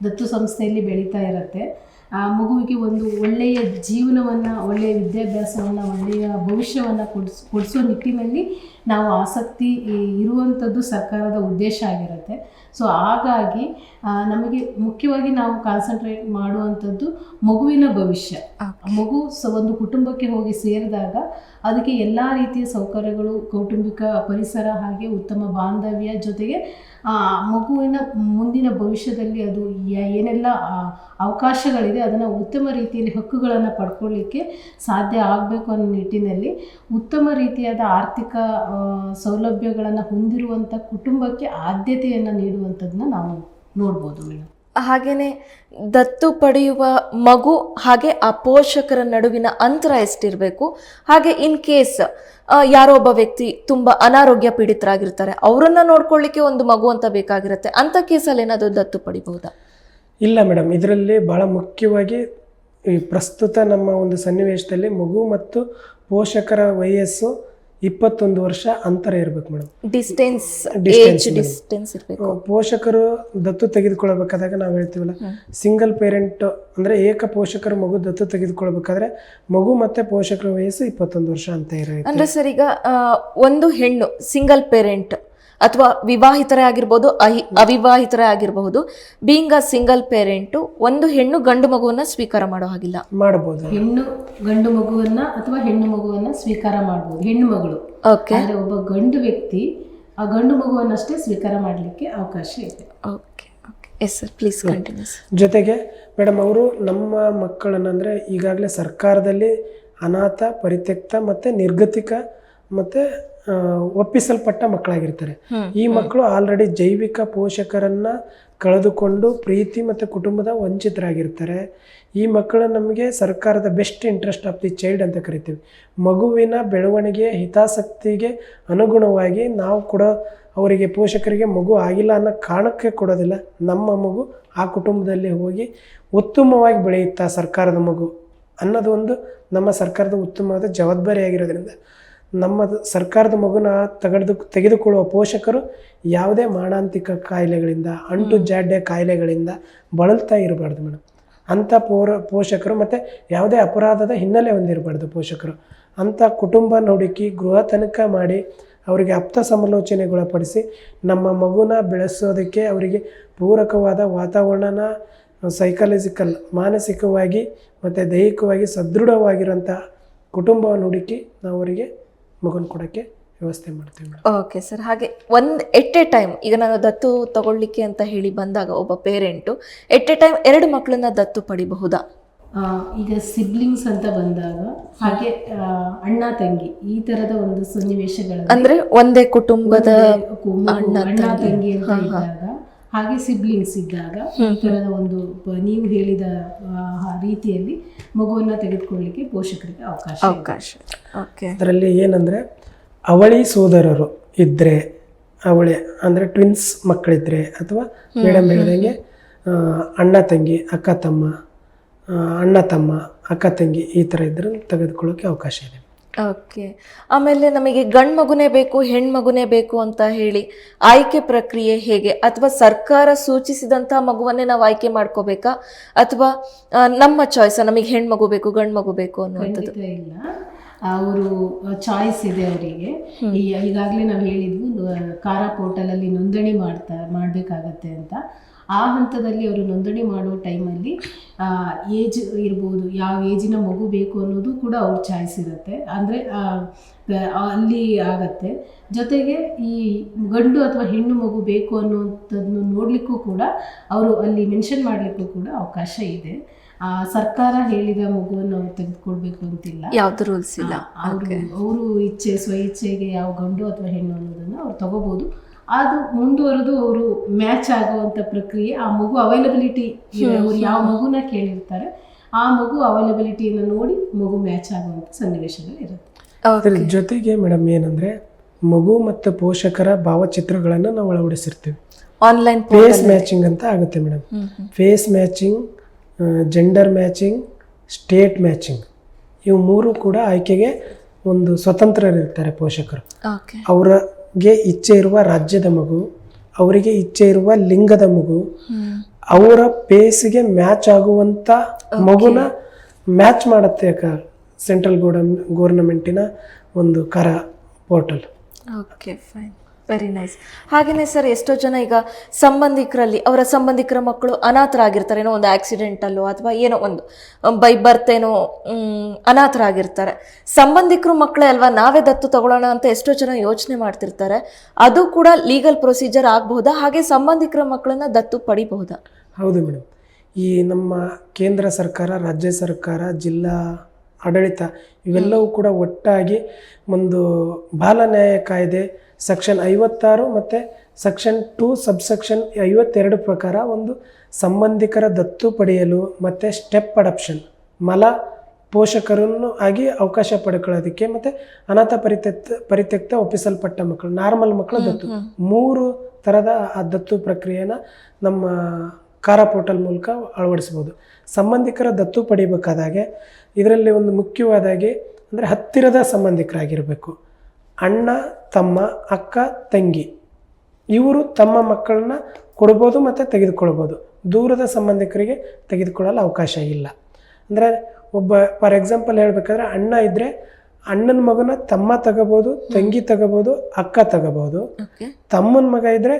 ದತ್ತು ಸಂಸ್ಥೆಯಲ್ಲಿ ಬೆಳೀತಾ ಇರುತ್ತೆ. ಆ ಮಗುವಿಗೆ ಒಂದು ಒಳ್ಳೆಯ ಜೀವನವನ್ನು ಒಳ್ಳೆಯ ವಿದ್ಯಾಭ್ಯಾಸವನ್ನು ಒಳ್ಳೆಯ ಭವಿಷ್ಯವನ್ನು ಕೊಡಿಸ್ ಕೊಡಿಸೋ ನಿಟ್ಟಿನಲ್ಲಿ ನಾವು ಆಸಕ್ತಿ ಇರುವಂಥದ್ದು ಸರ್ಕಾರದ ಉದ್ದೇಶ ಆಗಿರುತ್ತೆ. ಸೊ ಹಾಗಾಗಿ ನಮಗೆ ಮುಖ್ಯವಾಗಿ ನಾವು ಕಾನ್ಸಂಟ್ರೇಟ್ ಮಾಡುವಂಥದ್ದು ಮಗುವಿನ ಭವಿಷ್ಯ. ಮಗು ಸ ಒಂದು ಕುಟುಂಬಕ್ಕೆ ಹೋಗಿ ಸೇರಿದಾಗ ಅದಕ್ಕೆ ಎಲ್ಲ ರೀತಿಯ ಸೌಕರ್ಯಗಳು ಕೌಟುಂಬಿಕ ಪರಿಸರ ಹಾಗೆ ಉತ್ತಮ ಬಾಂಧವ್ಯ ಜೊತೆಗೆ ಮಗುವಿನ ಮುಂದಿನ ಭವಿಷ್ಯದಲ್ಲಿ ಅದು ಏನೆಲ್ಲ ಅವಕಾಶಗಳಿದೆ ಅದನ್ನು ಉತ್ತಮ ರೀತಿಯಲ್ಲಿ ಹಕ್ಕುಗಳನ್ನು ಪಡ್ಕೊಳ್ಳಿಕ್ಕೆ ಸಾಧ್ಯ ಆಗಬೇಕು ಅನ್ನೋ ನಿಟ್ಟಿನಲ್ಲಿ ಉತ್ತಮ ರೀತಿಯಾದ ಆರ್ಥಿಕ ಸೌಲಭ್ಯಗಳನ್ನು ಹೊಂದಿರುವಂಥ ಕುಟುಂಬಕ್ಕೆ ಆದ್ಯತೆಯನ್ನು ನೀಡುವಂಥದ್ದನ್ನ ನಾವು ನೋಡ್ಬೋದು ಮೇಡಮ್ ಹಾಗೇನೆ ದತ್ತು ಪಡೆಯುವ ಮಗು ಹಾಗೆ ಆ ಪೋಷಕರ ನಡುವಿನ ಅಂತರ ಎಷ್ಟಿರಬೇಕು ಹಾಗೆ ಇನ್ ಕೇಸ್ ಯಾರೋ ಒಬ್ಬ ವ್ಯಕ್ತಿ ತುಂಬ ಅನಾರೋಗ್ಯ ಪೀಡಿತರಾಗಿರ್ತಾರೆ ಅವರನ್ನು ನೋಡ್ಕೊಳ್ಳಿಕ್ಕೆ ಒಂದು ಮಗು ಅಂತ ಬೇಕಾಗಿರುತ್ತೆ ಅಂಥ ಕೇಸಲ್ಲಿ ಏನಾದರೂ ದತ್ತು ಪಡಿಬಹುದಾ? ಇಲ್ಲ ಮೇಡಮ್ ಇದರಲ್ಲಿ ಭಾಳ ಮುಖ್ಯವಾಗಿ ಈ ಪ್ರಸ್ತುತ ನಮ್ಮ ಒಂದು ಸನ್ನಿವೇಶದಲ್ಲಿ ಮಗು ಮತ್ತು ಪೋಷಕರ ವಯಸ್ಸು ಇಪ್ಪತ್ತೊಂದು ವರ್ಷ ಅಂತರ ಇರಬೇಕು ಮೇಡಮ್. ಡಿಸ್ಟೆನ್ಸ್ ಏಜ್ ಡಿಸ್ಟೆನ್ಸ್ ಇರಬೇಕು. ಪೋಷಕರು ದತ್ತು ತೆಗೆದುಕೊಳ್ಬೇಕಾದಾಗ ನಾವು ಹೇಳ್ತೀವಲ್ಲ ಸಿಂಗಲ್ ಪೇರೆಂಟ್ ಅಂದರೆ ಏಕ ಪೋಷಕರು ಮಗು ದತ್ತು ತೆಗೆದುಕೊಳ್ಬೇಕಾದ್ರೆ ಮಗು ಮತ್ತೆ ಪೋಷಕರ ವಯಸ್ಸು ಇಪ್ಪತ್ತೊಂದು ವರ್ಷ ಅಂತ ಇರೋ ಅಂದ್ರೆ ಸರ್ ಈಗ ಒಂದು ಹೆಣ್ಣು ಸಿಂಗಲ್ ಪೇರೆಂಟ್ ಅಥವಾ ವಿವಾಹಿತರೇ ಆಗಿರ್ಬೋದು ಅಹಿ ಅವಿವಾಹಿತರೇ ಆಗಿರಬಹುದು ಬೀಂಗ್ ಅ ಸಿಂಗಲ್ ಪೇರೆಂಟು ಒಂದು ಹೆಣ್ಣು ಗಂಡು ಮಗುವನ್ನ ಸ್ವೀಕಾರ ಮಾಡೋ ಹಾಗಿಲ್ಲ. ಮಾಡಬಹುದು ಹೆಣ್ಣು ಗಂಡು ಮಗುವನ್ನ ಅಥವಾ ಹೆಣ್ಣು ಮಗುವನ್ನ ಸ್ವೀಕಾರ ಮಾಡಬಹುದು ಹೆಣ್ಣು ಮಗಳು. ಓಕೆ ಆದರೆ ಒಬ್ಬ ಗಂಡು ವ್ಯಕ್ತಿ ಆ ಗಂಡು ಮಗುವನ್ನಷ್ಟೇ ಸ್ವೀಕಾರ ಮಾಡಲಿಕ್ಕೆ ಅವಕಾಶ ಇದೆ. Okay okay yes sir please continues ಜೊತೆಗೆ ಮೇಡಮ್ ಅವರು ನಮ್ಮ ಮಕ್ಕಳನ್ನಂದರೆ ಈಗಾಗಲೇ ಸರ್ಕಾರದಲ್ಲಿ ಅನಾಥ ಪರಿತ್ಯಕ್ತ ಮತ್ತು ನಿರ್ಗತಿಕ ಮತ್ತು ಒಪ್ಪಿಸಲ್ಪಟ್ಟ ಮಕ್ಕಳಾಗಿರ್ತಾರೆ. ಈ ಮಕ್ಕಳು ಆಲ್ರೆಡಿ ಜೈವಿಕ ಪೋಷಕರನ್ನ ಕಳೆದುಕೊಂಡು ಪ್ರೀತಿ ಮತ್ತು ಕುಟುಂಬದ ವಂಚಿತರಾಗಿರ್ತಾರೆ. ಈ ಮಕ್ಕಳು ನಮಗೆ ಸರ್ಕಾರದ best interest of the child ಅಂತ ಕರಿತೀವಿ. ಮಗುವಿನ ಬೆಳವಣಿಗೆಯ ಹಿತಾಸಕ್ತಿಗೆ ಅನುಗುಣವಾಗಿ ನಾವು ಕೊಡೋ ಅವರಿಗೆ ಪೋಷಕರಿಗೆ ಮಗು ಆಗಿಲ್ಲ ಅನ್ನೋ ಕಾರಣಕ್ಕೆ ಕೊಡೋದಿಲ್ಲ. ನಮ್ಮ ಮಗು ಆ ಕುಟುಂಬದಲ್ಲಿ ಹೋಗಿ ಉತ್ತಮವಾಗಿ ಬೆಳೆಯುತ್ತಾ ಸರ್ಕಾರದ ಮಗು ಅನ್ನೋದು ಒಂದು ನಮ್ಮ ಸರ್ಕಾರದ ಉತ್ತಮವಾದ ಜವಾಬ್ದಾರಿಯಾಗಿರೋದ್ರಿಂದ. ನಮ್ಮ ಸರ್ಕಾರದ ಮಗುನ ತೆಗೆದು ತೆಗೆದುಕೊಳ್ಳುವ ಪೋಷಕರು ಯಾವುದೇ ಮಾರಣಾಂತಿಕ ಕಾಯಿಲೆಗಳಿಂದ ಅಂಟು ಜಾಡ್ಯ ಕಾಯಿಲೆಗಳಿಂದ ಬಳಲ್ತಾ ಇರಬಾರ್ದು ಮೇಡಮ್. ಅಂಥ ಪೋರ ಪೋಷಕರು ಮತ್ತು ಯಾವುದೇ ಅಪರಾಧದ ಹಿನ್ನೆಲೆ ಹೊಂದಿರಬಾರ್ದು ಪೋಷಕರು. ಅಂಥ ಕುಟುಂಬ ನೋಡಿಕಿ ಗೃಹ ತನಕ ಮಾಡಿ ಅವರಿಗೆ ಆಪ್ತ ಸಮಾಲೋಚನೆಗೊಳಪಡಿಸಿ ನಮ್ಮ ಮಗುನ ಬೆಳೆಸೋದಕ್ಕೆ ಅವರಿಗೆ ಪೂರಕವಾದ ವಾತಾವರಣನ ಸೈಕಾಲಜಿಕಲ್ ಮಾನಸಿಕವಾಗಿ ಮತ್ತು ದೈಹಿಕವಾಗಿ ಸದೃಢವಾಗಿರೋಂಥ ಕುಟುಂಬವನ್ನು ಹುಡುಕಿ ನಾವು ಅವರಿಗೆ ಮಗುನ ಕೊಡೋಕ್ಕೆ ವ್ಯವಸ್ಥೆ ಮಾಡ್ತೀವಿ ಮೇಡಮ್. ಓಕೆ ಸರ್ ಹಾಗೆ ಒಂದು ಎಟ್ ಎ ಟೈಮ್ ಈಗ ನಾನು ದತ್ತು ತಗೊಳ್ಳಿಕ್ಕೆ ಅಂತ ಹೇಳಿ ಬಂದಾಗ ಒಬ್ಬ ಪೇರೆಂಟು ಎಟ್ ಎ ಟೈಮ್ ಎರಡು ಮಕ್ಕಳನ್ನ ದತ್ತು ಪಡಿಬಹುದಾ? ಆ, ಈಗ ಸಿಬ್ಲಿಂಗ್ಸ್ ಅಂತ ಬಂದಾಗ ಹಾಗೆ ಆ, ಅಣ್ಣ ತಂಗಿ ಈ ತರದ ಒಂದು ಸನ್ನಿವೇಶಗಳಲ್ಲಿ ಅಂದ್ರೆ ಒಂದೇ ಕುಟುಂಬದ ಮಗು, ಅಣ್ಣ ತಂಗಿ. ಅಂತ ಇದ್ದಾಗ ಹಾಗೆ ಸಿಬ್ಲಿಂಗ್ಸ್ ಇದ್ದಾಗ ಈ ಥರದ ಒಂದು ನೀವು ಹೇಳಿದ ಆ, ರೀತಿಯಲ್ಲಿ ಮಗುವನ್ನ ತೆಗೆದುಕೊಳ್ಳಿಕ್ಕೆ ಪೋಷಕರಿಗೆ ಅವಕಾಶ ಅವಕಾಶ ಓಕೆ ಅದರಲ್ಲಿ ಏನಂದರೆ ಅವಳಿ ಸೋದರರು ಇದ್ದರೆ ಅವಳಿ ಅಂದರೆ ಟ್ವಿನ್ಸ್ ಮಕ್ಕಳಿದ್ರೆ ಅಥವಾ ಮೇಡಮ್ ಹೇಳ್ದಂಗೆ ಅಣ್ಣ ತಂಗಿ ಅಕ್ಕ ತಮ್ಮ ಅಣ್ಣ ತಮ್ಮ ಅಕ್ಕ ತಂಗಿ ಈ ಥರ ಇದ್ರೆ ತೆಗೆದುಕೊಳ್ಳೋಕೆ ಅವಕಾಶ ಇದೆ. ಓಕೆ ಆಮೇಲೆ ನಮಗೆ ಗಂಡು ಮಗುನೇ ಬೇಕು ಹೆಣ್ಮಗುನೇ ಬೇಕು ಅಂತ ಹೇಳಿ ಆಯ್ಕೆ ಪ್ರಕ್ರಿಯೆ ಹೇಗೆ? ಅಥವಾ ಸರ್ಕಾರ ಸೂಚಿಸಿದಂತಹ ಮಗುವನ್ನೇ ನಾವು ಆಯ್ಕೆ ಮಾಡ್ಕೋಬೇಕಾ? ಅಥವಾ ನಮ್ಮ ಚಾಯ್ಸ್ ನಮಗೆ ಹೆಣ್ಮಗು ಬೇಕು ಗಂಡು ಮಗು ಬೇಕು ಅನ್ನುವಂಥದ್ದು? ಇಲ್ಲ. ಅವರು ಚಾಯ್ಸ್ ಇದೆ ಅವರಿಗೆ. ಈಗಾಗಲೇ ನಾವು ಹೇಳಿದ್ವಿ ಕಾರಾ ಕಾರಾ ಪೋರ್ಟಲಲ್ಲಿ ನೋಂದಣಿ ಮಾಡ್ತಾ ಮಾಡಬೇಕಾಗತ್ತೆ ಅಂತ. ಆ ಹಂತದಲ್ಲಿ ಅವರು ನೋಂದಣಿ ಮಾಡೋ ಟೈಮಲ್ಲಿ ಏಜ್ ಇರ್ಬೋದು ಯಾವ ಏಜಿನ ಮಗು ಬೇಕು ಅನ್ನೋದು ಕೂಡ ಅವ್ರ ಚಾಯ್ಸ್ ಇರುತ್ತೆ ಅಂದರೆ ಅಲ್ಲಿ ಆಗತ್ತೆ. ಜೊತೆಗೆ ಈ ಗಂಡು ಅಥವಾ ಹೆಣ್ಣು ಮಗು ಬೇಕು ಅನ್ನೋಂಥದ್ದನ್ನು ನೋಡಲಿಕ್ಕೂ ಕೂಡ ಅವರು ಅಲ್ಲಿ ಮೆನ್ಷನ್ ಮಾಡಲಿಕ್ಕೂ ಕೂಡ ಅವಕಾಶ ಇದೆ. ಸರ್ಕಾರ ಹೇಳಿದ ಮಗುವನ್ನು ಅವ್ರು ತೆಗೆದುಕೊಳ್ಬೇಕು ಅಂತಿಲ್ಲ. ಯಾವ್ದು ರೂಲ್ಸ್ ಇಲ್ಲ. ಅವರು ಅವರು ಇಚ್ಛೆ ಸ್ವಇಚ್ಛೆಗೆ ಯಾವ ಗಂಡು ಅಥವಾ ಹೆಣ್ಣು ಅನ್ನೋದನ್ನು ಅವ್ರು ತಗೋಬಹುದು ಅದು ಮುಂದುವರೆದು ಅವರು ಮ್ಯಾಚ್ ಆಗುವಂಥ ಪ್ರಕ್ರಿಯೆ ಆ ಮಗು ಅವೈಲಬಿಲಿಟಿ ಅವ್ರು ಯಾವ ಮಗುನ ಕೇಳಿರ್ತಾರೆ ಆ ಮಗು ಅವೈಲಬಿಲಿಟಿಯನ್ನು ನೋಡಿ ಮಗು ಮ್ಯಾಚ್ ಆಗುವಂಥ ಸನ್ನಿವೇಶಗಳು ಇರುತ್ತೆ. ಅದ್ರ ಜೊತೆಗೆ ಮೇಡಮ್ ಏನಂದರೆ ಮಗು ಮತ್ತು ಪೋಷಕರ ಭಾವಚಿತ್ರಗಳನ್ನು ನಾವು ಅಳವಡಿಸಿರ್ತೀವಿ. ಆನ್ಲೈನ್ ಫೇಸ್ ಮ್ಯಾಚಿಂಗ್ ಅಂತ ಆಗುತ್ತೆ madam face matching gender matching state matching ಇವು ಮೂರು ಕೂಡ ಆಯ್ಕೆಗೆ ಒಂದು ಸ್ವತಂತ್ರರಿರ್ತಾರೆ ಪೋಷಕರು. ಓಕೆ ಅವರಿಗೆ ಇಚ್ಛೆ ಇರುವ ರಾಜ್ಯದ ಮಗು ಅವರಿಗೆ ಇಚ್ಛೆ ಇರುವ ಲಿಂಗದ ಮಗು ಅವರ ಪೇಸ್ಗೆ ಮ್ಯಾಚ್ ಆಗುವಂಥ ಮಗುನ ಮ್ಯಾಚ್ ಮಾಡುತ್ತೆ ಸೆಂಟ್ರಲ್ ಗೋಡಮ್ ಗೋರ್ನಮೆಂಟಿನ ಒಂದು ಕರ portal. Okay fine very nice ಹಾಗೆಯೇ ಸರ್ ಎಷ್ಟೋ ಜನ ಈಗ ಸಂಬಂಧಿಕರಲ್ಲಿ ಅವರ ಸಂಬಂಧಿಕರ ಮಕ್ಕಳು ಅನಾಥರಾಗಿರ್ತಾರೆ. ಏನೋ ಒಂದು ಆಕ್ಸಿಡೆಂಟಲ್ಲೋ ಅಥವಾ ಏನೋ ಒಂದು ಬೈ ಬರ್ತೇನೋ ಅನಾಥರಾಗಿರ್ತಾರೆ. ಸಂಬಂಧಿಕರು ಮಕ್ಕಳೇ ಅಲ್ವಾ ನಾವೇ ದತ್ತು ತಗೊಳ್ಳೋಣ ಅಂತ ಎಷ್ಟೋ ಜನ ಯೋಚನೆ ಮಾಡ್ತಿರ್ತಾರೆ. ಅದು ಕೂಡ ಲೀಗಲ್ ಪ್ರೊಸೀಜರ್ ಆಗಬಹುದಾ? ಹಾಗೆ ಸಂಬಂಧಿಕರ ಮಕ್ಕಳನ್ನ ದತ್ತು ಪಡಿಬಹುದಾ? ಹೌದು ಮೇಡಮ್ ಈ ನಮ್ಮ ಕೇಂದ್ರ ಸರ್ಕಾರ ರಾಜ್ಯ ಸರ್ಕಾರ ಜಿಲ್ಲಾ ಆಡಳಿತ ಇವೆಲ್ಲವೂ ಕೂಡ ಒಟ್ಟಾಗಿ ಒಂದು ಬಾಲ ನ್ಯಾಯ ಕಾಯ್ದೆ ಸೆಕ್ಷನ್ ಐವತ್ತಾರು ಮತ್ತು ಸೆಕ್ಷನ್ ಟೂ ಸಬ್ಸೆಕ್ಷನ್ ಐವತ್ತೆರಡು ಪ್ರಕಾರ ಒಂದು ಸಂಬಂಧಿಕರ ದತ್ತು ಪಡೆಯಲು ಮತ್ತು ಸ್ಟೆಪ್ ಅಡಪ್ಷನ್ ಮಲ ಪೋಷಕರನ್ನು ಆಗಿ ಅವಕಾಶ ಪಡ್ಕೊಳ್ಳೋದಕ್ಕೆ ಮತ್ತು ಅನಾಥ ಪರಿತ್ಯಕ್ತ ಪರಿತ್ಯಕ್ತ ಒಪ್ಪಿಸಲ್ಪಟ್ಟ ಮಕ್ಕಳು ನಾರ್ಮಲ್ ಮಕ್ಕಳ ದತ್ತು. ಮೂರು ಥರದ ಆ ದತ್ತು ಪ್ರಕ್ರಿಯೆನ ನಮ್ಮ ಕಾರ ಪೋರ್ಟಲ್ ಮೂಲಕ ಅಳವಡಿಸ್ಬೋದು ಸಂಬಂಧಿಕರ ದತ್ತು ಪಡಿಬೇಕಾದಾಗೆ ಇದರಲ್ಲಿ ಒಂದು ಮುಖ್ಯವಾದಾಗಿ ಅಂದರೆ ಹತ್ತಿರದ ಸಂಬಂಧಿಕರಾಗಿರಬೇಕು. ಅಣ್ಣ ತಮ್ಮ ಅಕ್ಕ ತಂಗಿ. ಇವರು ತಮ್ಮ ಮಕ್ಕಳನ್ನ ಕೊಡ್ಬೋದು ಮತ್ತು ತೆಗೆದುಕೊಳ್ಬೋದು. ದೂರದ ಸಂಬಂಧಿಕರಿಗೆ ತೆಗೆದುಕೊಳ್ಳಲು ಅವಕಾಶ ಇಲ್ಲ. ಅಂದರೆ ಒಬ್ಬ ಫಾರ್ ಎಕ್ಸಾಂಪಲ್ ಹೇಳಬೇಕಾದ್ರೆ ಅಣ್ಣ ಇದ್ದರೆ ಅಣ್ಣನ ಮಗನ ತಮ್ಮ ತಗೋಬೋದು ತಂಗಿ ತಗೋಬೋದು ಅಕ್ಕ ತಗೋಬೋದು. ತಮ್ಮನ ಮಗ ಇದ್ದರೆ